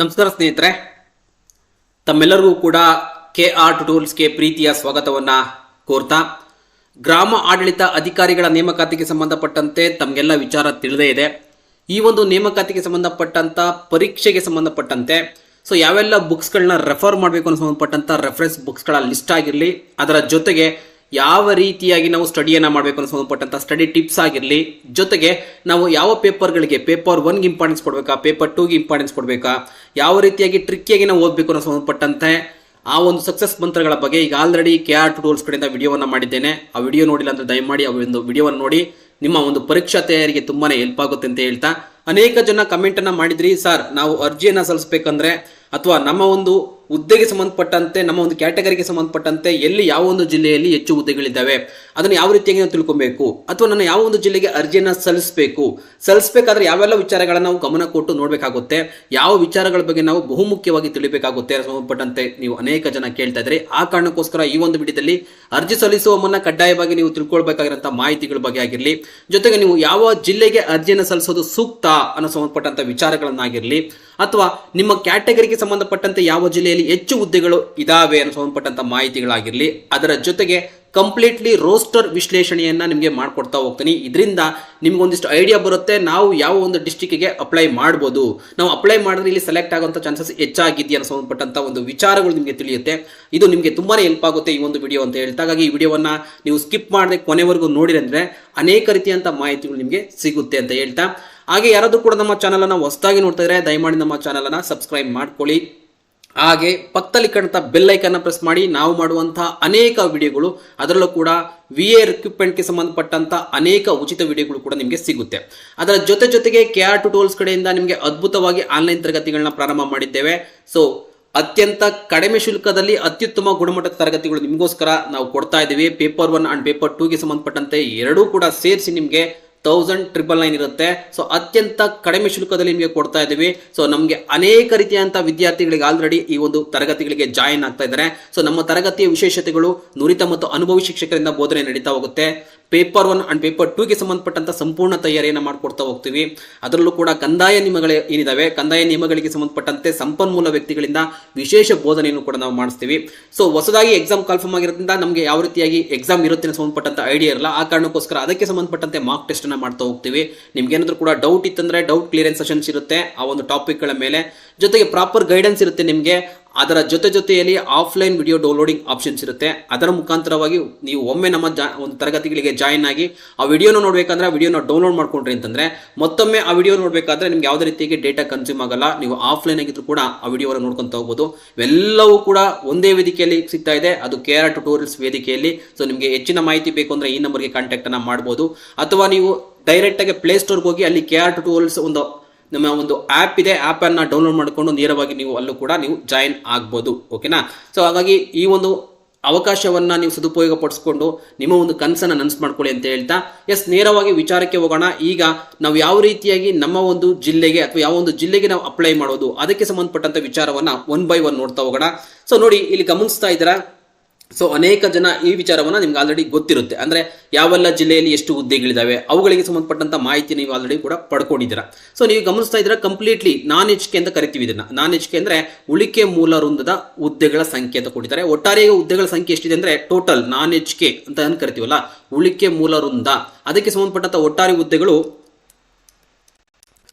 ನಮಸ್ಕಾರ ಸ್ನೇಹಿತರೆ. ತಮ್ಮೆಲ್ಲರಿಗೂ ಕೂಡ ಕೆ ಆರ್ ಟೂಲ್ಸ್ಗೆ ಪ್ರೀತಿಯ ಸ್ವಾಗತವನ್ನು ಕೋರ್ತಾ. ಗ್ರಾಮ ಆಡಳಿತ ಅಧಿಕಾರಿಗಳ ನೇಮಕಾತಿಗೆ ಸಂಬಂಧಪಟ್ಟಂತೆ ತಮಗೆಲ್ಲ ವಿಚಾರ ತಿಳಿದೇ ಇದೆ. ಈ ಒಂದು ನೇಮಕಾತಿಗೆ ಸಂಬಂಧಪಟ್ಟಂತ, ಪರೀಕ್ಷೆಗೆ ಸಂಬಂಧಪಟ್ಟಂತೆ, ಸೊ ಯಾವೆಲ್ಲ ಬುಕ್ಸ್ಗಳನ್ನ ರೆಫರ್ ಮಾಡಬೇಕು ಅನ್ನೋ ಸಂಬಂಧಪಟ್ಟಂತ ರೆಫರೆನ್ಸ್ ಬುಕ್ಸ್ಗಳ ಲಿಸ್ಟ್ ಆಗಿರಲಿ, ಅದರ ಜೊತೆಗೆ ಯಾವ ರೀತಿಯಾಗಿ ನಾವು ಸ್ಟಡಿಯನ್ನು ಮಾಡಬೇಕು ಅನ್ನೋ ಸಂಬಂಧಪಟ್ಟಂಥ ಸ್ಟಡಿ ಟಿಪ್ಸ್ ಆಗಿರಲಿ, ಜೊತೆಗೆ ನಾವು ಯಾವ ಪೇಪರ್ಗಳಿಗೆ ಪೇಪರ್ ಒನ್ಗೆ ಇಂಪಾರ್ಟೆನ್ಸ್ ಕೊಡಬೇಕಾ, ಪೇಪರ್ ಟೂಗೆ ಇಂಪಾರ್ಟೆನ್ಸ್ ಕೊಡಬೇಕಾ, ಯಾವ ರೀತಿಯಾಗಿ ಟ್ರಿಕ್ಕಿಯಾಗಿ ನಾವು ಓದಬೇಕು ಅನ್ನೋ ಸಂಬಂಧಪಟ್ಟಂತೆ ಆ ಒಂದು ಸಕ್ಸಸ್ ಮಂತ್ರಗಳ ಬಗ್ಗೆ ಈಗ ಆಲ್ರೆಡಿ ಕೆ ಆರ್ ಟೂಲ್ಸ್ ಕಡೆಯಿಂದ ವಿಡಿಯೋವನ್ನು ಮಾಡಿದ್ದೇನೆ. ಆ ವಿಡಿಯೋ ನೋಡಿಲ್ಲ ಅಂದ್ರೆ ದಯಮಾಡಿ ಆ ಒಂದು ವಿಡಿಯೋವನ್ನು ನೋಡಿ. ನಿಮ್ಮ ಒಂದು ಪರೀಕ್ಷಾ ತಯಾರಿಗೆ ತುಂಬಾನೇ ಹೆಲ್ಪ್ ಆಗುತ್ತೆ ಅಂತ ಹೇಳ್ತಾ. ಅನೇಕ ಜನ ಕಮೆಂಟನ್ನು ಮಾಡಿದ್ರಿ, ಸರ್, ನಾವು ಅರ್ಜಿಯನ್ನ ಸಲ್ಲಿಸಬೇಕಂದ್ರೆ ಅಥವಾ ನಮ್ಮ ಒಂದು ಹುದ್ದೆಗೆ ಸಂಬಂಧಪಟ್ಟಂತೆ, ನಮ್ಮ ಒಂದು ಕ್ಯಾಟಗರಿಗೆ ಸಂಬಂಧಪಟ್ಟಂತೆ ಎಲ್ಲಿ ಯಾವ ಒಂದು ಜಿಲ್ಲೆಯಲ್ಲಿ ಹೆಚ್ಚು ಹುದ್ದೆಗಳಿದ್ದಾವೆ? ಅದನ್ನು ಯಾವ ರೀತಿಯಾಗಿ ನಾವು ತಿಳ್ಕೊಬೇಕು? ಅಥವಾ ನಾನು ಯಾವ ಒಂದು ಜಿಲ್ಲೆಗೆ ಅರ್ಜಿಯನ್ನು ಸಲ್ಲಿಸಬೇಕು? ಸಲ್ಲಿಸಬೇಕಾದ್ರೆ ಯಾವೆಲ್ಲ ವಿಚಾರಗಳನ್ನು ನಾವು ಗಮನ ಕೊಟ್ಟು ನೋಡಬೇಕಾಗುತ್ತೆ? ಯಾವ ವಿಚಾರಗಳ ಬಗ್ಗೆ ನಾವು ಬಹುಮುಖ್ಯವಾಗಿ ತಿಳಿಬೇಕಾಗುತ್ತೆ? ಸಂಬಂಧಪಟ್ಟಂತೆ ನೀವು ಅನೇಕ ಜನ ಕೇಳ್ತಾ ಇದ್ರಿ. ಆ ಕಾರಣಕ್ಕೋಸ್ಕರ ಈ ಒಂದು ವಿಡಿಯೋದಲ್ಲಿ ಅರ್ಜಿ ಸಲ್ಲಿಸುವ ಮುನ್ನ ಕಡ್ಡಾಯವಾಗಿ ನೀವು ತಿಳ್ಕೊಳ್ಬೇಕಾಗಿರುವಂತಹ ಮಾಹಿತಿಗಳ ಬಗ್ಗೆ ಆಗಿರಲಿ, ಜೊತೆಗೆ ನೀವು ಯಾವ ಜಿಲ್ಲೆಗೆ ಅರ್ಜಿಯನ್ನು ಸಲ್ಲಿಸೋದು ಸೂಕ್ತ ಅನ್ನೋ ಸಂಬಂಧಪಟ್ಟಂತ ವಿಚಾರಗಳನ್ನಾಗಿರಲಿ, ಅಥವಾ ನಿಮ್ಮ ಕ್ಯಾಟಗರಿಗೆ ಸಂಬಂಧಪಟ್ಟಂತೆ ಯಾವ ಜಿಲ್ಲೆಯಲ್ಲಿ ಹೆಚ್ಚು ಹುದ್ದೆಗಳು ಇದಾವೆ ಅನ್ನೋ ಸಂಬಂಧಪಟ್ಟಂತ ಮಾಹಿತಿಗಳಾಗಿರಲಿ, ಅದರ ಜೊತೆಗೆ ಕಂಪ್ಲೀಟ್ಲಿ ರೋಸ್ಟರ್ ವಿಶ್ಲೇಷಣೆಯನ್ನ ನಿಮಗೆ ಮಾಡ್ಕೊಡ್ತಾ ಹೋಗ್ತೀನಿ. ಇದರಿಂದ ನಿಮ್ಗೆ ಒಂದಿಷ್ಟು ಐಡಿಯಾ ಬರುತ್ತೆ, ನಾವು ಯಾವ ಒಂದು ಡಿಸ್ಟಿಕ್ಗೆ ಅಪ್ಲೈ ಮಾಡ್ಬೋದು. ನಾವು ಅಪ್ಲೈ ಮಾಡಿದ್ರೆ ಇಲ್ಲಿ ಸೆಲೆಕ್ಟ್ ಆಗುವಂತ ಚಾನ್ಸಸ್ ಹೆಚ್ಚಾಗಿದೆಯಾ ಸಂಬಂಧಪಟ್ಟಂತ ಒಂದು ವಿಚಾರಗಳು ನಿಮಗೆ ತಿಳಿಯುತ್ತೆ. ಇದು ನಿಮಗೆ ತುಂಬಾನೇ ಹೆಲ್ಪ್ ಆಗುತ್ತೆ ಈ ಒಂದು ವಿಡಿಯೋ ಅಂತ ಹೇಳ್ತಾ. ಹಾಗಾಗಿ ಈ ವಿಡಿಯೋವನ್ನ ನೀವು ಸ್ಕಿಪ್ ಮಾಡದೆ ಕೊನೆವರೆಗೂ ನೋಡಿರಂದ್ರೆ ಅನೇಕ ರೀತಿಯಂತ ಮಾಹಿತಿಗಳು ನಿಮಗೆ ಸಿಗುತ್ತೆ ಅಂತ ಹೇಳ್ತಾ. ಹಾಗೆ ಯಾರಾದರೂ ಕೂಡ ನಮ್ಮ ಚಾನಲನ್ನು ಹೊಸದಾಗಿ ನೋಡ್ತಾ ಇದ್ರೆ ದಯಮಾಡಿ ನಮ್ಮ ಚಾನಲನ್ನು ಸಬ್ಸ್ಕ್ರೈಬ್ ಮಾಡ್ಕೊಳ್ಳಿ. ಹಾಗೆ ಪಕ್ಕದಲ್ಲಿ ಕಾಣುತ್ತಾ ಬೆಲ್ ಪ್ರೆಸ್ ಮಾಡಿ ನಾವು ಮಾಡುವಂತಹ ಅನೇಕ ವಿಡಿಯೋಗಳು ಅದರಲ್ಲೂ ಕೂಡ ವಿ ಎ ರಿಕ್ವಿಪ್ಮೆಂಟ್ಗೆ ಸಂಬಂಧಪಟ್ಟಂತ ಅನೇಕ ಉಚಿತ ವಿಡಿಯೋಗಳು ಕೂಡ ನಿಮಗೆ ಸಿಗುತ್ತೆ. ಅದರ ಜೊತೆ ಜೊತೆಗೆ ಕೆ ಆರ್ ಟುಟೋಲ್ಸ್ ಕಡೆಯಿಂದ ನಿಮಗೆ ಅದ್ಭುತವಾಗಿ ಆನ್ಲೈನ್ ತರಗತಿಗಳನ್ನ ಪ್ರಾರಂಭ ಮಾಡಿದ್ದೇವೆ. ಸೊ ಅತ್ಯಂತ ಕಡಿಮೆ ಶುಲ್ಕದಲ್ಲಿ ಅತ್ಯುತ್ತಮ ಗುಣಮಟ್ಟದ ತರಗತಿಗಳು ನಿಮಗೋಸ್ಕರ ನಾವು ಕೊಡ್ತಾ ಇದ್ದೀವಿ. ಪೇಪರ್ ಒನ್ ಅಂಡ್ ಪೇಪರ್ ಟೂಗೆ ಸಂಬಂಧಪಟ್ಟಂತೆ ಎರಡೂ ಕೂಡ ಸೇರಿಸಿ ನಿಮಗೆ ತೌಸಂಡ್ ಟ್ರಿಪಲ್ ನೈನ್ ಇರುತ್ತೆ. ಸೊ ಅತ್ಯಂತ ಕಡಿಮೆ ಶುಲ್ಕದಲ್ಲಿ ನಿಮಗೆ ಕೊಡ್ತಾ ಇದ್ದೀವಿ. ಸೊ ನಮಗೆ ಅನೇಕ ರೀತಿಯಂತ ವಿದ್ಯಾರ್ಥಿಗಳಿಗೆ ಆಲ್ರೆಡಿ ಈ ಒಂದು ತರಗತಿಗಳಿಗೆ ಜಾಯಿನ್ ಆಗ್ತಾ ಇದ್ದಾರೆ. ಸೊ ನಮ್ಮ ತರಗತಿಯ ವಿಶೇಷತೆಗಳು ನುರಿತ ಮತ್ತು ಅನುಭವಿ ಶಿಕ್ಷಕರಿಂದ ಬೋಧನೆ ನಡೀತಾ ಹೋಗುತ್ತೆ. ಪೇಪರ್ ಒನ್ ಅಂಡ್ ಪೇಪರ್ ಟೂಗೆ ಸಂಬಂಧಪಟ್ಟಂತ ಸಂಪೂರ್ಣ ತಯಾರಿಯನ್ನು ಮಾಡಿಕೊಡ್ತಾ ಹೋಗ್ತೀವಿ. ಅದರಲ್ಲೂ ಕೂಡ ಕಂದಾಯ ನಿಯಮಗಳು ಏನಿದಾವೆ? ಕಂದಾಯ ನಿಯಮಗಳಿಗೆ ಸಂಬಂಧಪಟ್ಟಂತೆ ಸಂಪನ್ಮೂಲ ವ್ಯಕ್ತಿಗಳಿಂದ ವಿಶೇಷ ಬೋಧನೆಯನ್ನು ಕೂಡ ನಾವು ಮಾಡಿಸ್ತೀವಿ. ಸೊ ಹೊಸದಾಗಿ ಎಕ್ಸಾಮ್ ಕನ್ಫರ್ಮ್ ಆಗಿರೋದ್ರಿಂದ ನಮಗೆ ಯಾವ ರೀತಿಯಾಗಿ ಎಕ್ಸಾಮ್ ಇರುತ್ತೆ ಸಂಬಂಧಪಟ್ಟಂತ ಐಡಿಯಾ ಇರಲ್ಲ. ಆ ಕಾರಣಕ್ಕೋಸ್ಕರ ಅದಕ್ಕೆ ಸಂಬಂಧಪಟ್ಟಂತೆ ಮಾರ್ಕ್ ಟೆಸ್ಟ್ ಅನ್ನ ಮಾಡ್ತಾ ಹೋಗ್ತೀವಿ. ನಿಮ್ಗೆ ಏನಾದರೂ ಕೂಡ ಡೌಟ್ ಇತ್ತಂದ್ರೆ ಡೌಟ್ ಕ್ಲಿಯರೆನ್ಸ್ ಸೆಷನ್ಸ್ ಇರುತ್ತೆ. ಆ ಒಂದು ಟಾಪಿಕ್ಗಳ ಮೇಲೆ ಜೊತೆಗೆ ಪ್ರಾಪರ್ ಗೈಡೆನ್ಸ್ ಇರುತ್ತೆ ನಿಮಗೆ. ಅದರ ಜೊತೆ ಜೊತೆಯಲ್ಲಿ ಆಫ್ಲೈನ್ ವಿಡಿಯೋ ಡೌನ್ಲೋಡಿಂಗ್ ಆಪ್ಷನ್ಸ್ ಇರುತ್ತೆ. ಅದರ ಮುಖಾಂತರವಾಗಿ ನೀವು ಒಮ್ಮೆ ನಮ್ಮ ಒಂದು ತರಗತಿಗಳಿಗೆ ಜಾಯಿನ್ ಆಗಿ ಆ ವಿಡಿಯೋನ ನೋಡಬೇಕಂದ್ರೆ ವಿಡಿಯೋನ ಡೌನ್ಲೋಡ್ ಮಾಡ್ಕೊಂಡ್ರಿ ಅಂತಂದ್ರೆ ಮತ್ತೊಮ್ಮೆ ಆ ವಿಡಿಯೋ ನೋಡಬೇಕಾದ್ರೆ ನಿಮ್ಗೆ ಯಾವುದೇ ರೀತಿಯಾಗಿ ಡೇಟಾ ಕನ್ಸ್ಯೂಮ್ ಆಗಲ್ಲ. ನೀವು ಆಫ್ಲೈನ್ ಆಗಿದ್ರು ಕೂಡ ಆ ವಿಡಿಯೋನ ನೋಡ್ಕೊಂತ ಹೋಗ್ಬೋದು. ಇವೆಲ್ಲವೂ ಕೂಡ ಒಂದೇ ವೇದಿಕೆಯಲ್ಲಿ ಸಿಗ್ತಾ ಇದೆ. ಅದು ಕೆ ಆರ್ ಟ್ಯುಟೋರಿಯಲ್ಸ್ ವೇದಿಕೆಯಲ್ಲಿ. ಸೊ ನಿಮಗೆ ಹೆಚ್ಚಿನ ಮಾಹಿತಿ ಬೇಕು ಅಂದ್ರೆ ಈ ನಂಬರ್ಗೆ ಕಾಂಟ್ಯಾಕ್ಟ್ ಅನ್ನ ಮಾಡ್ಬೋದು. ಅಥವಾ ನೀವು ಡೈರೆಕ್ಟ್ ಆಗಿ ಪ್ಲೇ ಸ್ಟೋರ್ಗೆ ಹೋಗಿ ಅಲ್ಲಿ ಕೆ ಆರ್ ಟ್ಯುಟೋರಿಯಲ್ಸ್ ಒಂದು ನಮ್ಮ ಒಂದು ಆ್ಯಪ್ ಇದೆ. ಆ್ಯಪನ್ನು ಡೌನ್ಲೋಡ್ ಮಾಡಿಕೊಂಡು ನೇರವಾಗಿ ನೀವು ಅಲ್ಲೂ ಕೂಡ ನೀವು ಜಾಯಿನ್ ಆಗ್ಬೋದು. ಓಕೆನಾ ಸೊ ಹಾಗಾಗಿ ಈ ಒಂದು ಅವಕಾಶವನ್ನ ನೀವು ಸದುಪಯೋಗ ಪಡಿಸ್ಕೊಂಡು ನಿಮ್ಮ ಒಂದು ಕನಸನ್ನ ನನಸು ಮಾಡ್ಕೊಳ್ಳಿ ಅಂತ ಹೇಳ್ತಾ ಎಸ್ ನೇರವಾಗಿ ವಿಚಾರಕ್ಕೆ ಹೋಗೋಣ. ಈಗ ನಾವು ಯಾವ ರೀತಿಯಾಗಿ ನಮ್ಮ ಒಂದು ಜಿಲ್ಲೆಗೆ ಅಥವಾ ಯಾವ ಒಂದು ಜಿಲ್ಲೆಗೆ ನಾವು ಅಪ್ಲೈ ಮಾಡೋದು, ಅದಕ್ಕೆ ಸಂಬಂಧಪಟ್ಟಂತ ವಿಚಾರವನ್ನ ಒನ್ ಬೈ ಒನ್ ನೋಡ್ತಾ ಹೋಗೋಣ. ಸೊ ನೋಡಿ, ಇಲ್ಲಿ ಗಮನಿಸ್ತಾ ಇದ್ದೀರಾ? ಸೊ ಅನೇಕ ಜನ ಈ ವಿಚಾರವನ್ನ ನಿಮ್ಗೆ ಆಲ್ರೆಡಿ ಗೊತ್ತಿರುತ್ತೆ. ಅಂದ್ರೆ ಯಾವೆಲ್ಲ ಜಿಲ್ಲೆಯಲ್ಲಿ ಎಷ್ಟು ಹುದ್ದೆಗಳಿದ್ದಾವೆ, ಅವುಗಳಿಗೆ ಸಂಬಂಧಪಟ್ಟಂತ ಮಾಹಿತಿ ನೀವು ಆಲ್ರೆಡಿ ಕೂಡ ಪಡ್ಕೊಂಡಿದ್ದೀರಾ. ಸೊ ನೀವು ಗಮನಿಸ್ತಾ ಇದ್ದೀರಾ ಕಂಪ್ಲೀಟ್ಲಿ ನಾನ್ ಎಚ್ಕೆ ಅಂತ ಕರಿತೀವಿ ಇದನ್ನ. ನಾನ್ ಎಚ್ಕೆ ಅಂದ್ರೆ ಉಳಿಕೆ ಮೂಲ ವೃಂದದ ಹುದ್ದೆಗಳ ಸಂಖ್ಯೆ ಅಂತ ಕೊಟ್ಟಿದ್ದಾರೆ. ಒಟ್ಟಾರೆ ಹುದ್ದೆಗಳ ಸಂಖ್ಯೆ ಎಷ್ಟಿದೆ ಅಂದ್ರೆ ಟೋಟಲ್ ನಾನ್ ಎಚ್ಕೆ ಅಂತ ಏನ್ ಕರಿತೀವಲ್ಲ, ಉಳಿಕೆ ಮೂಲ ವೃಂದ. ಅದಕ್ಕೆ ಸಂಬಂಧಪಟ್ಟಂತ ಒಟ್ಟಾರೆ ಹುದ್ದೆಗಳು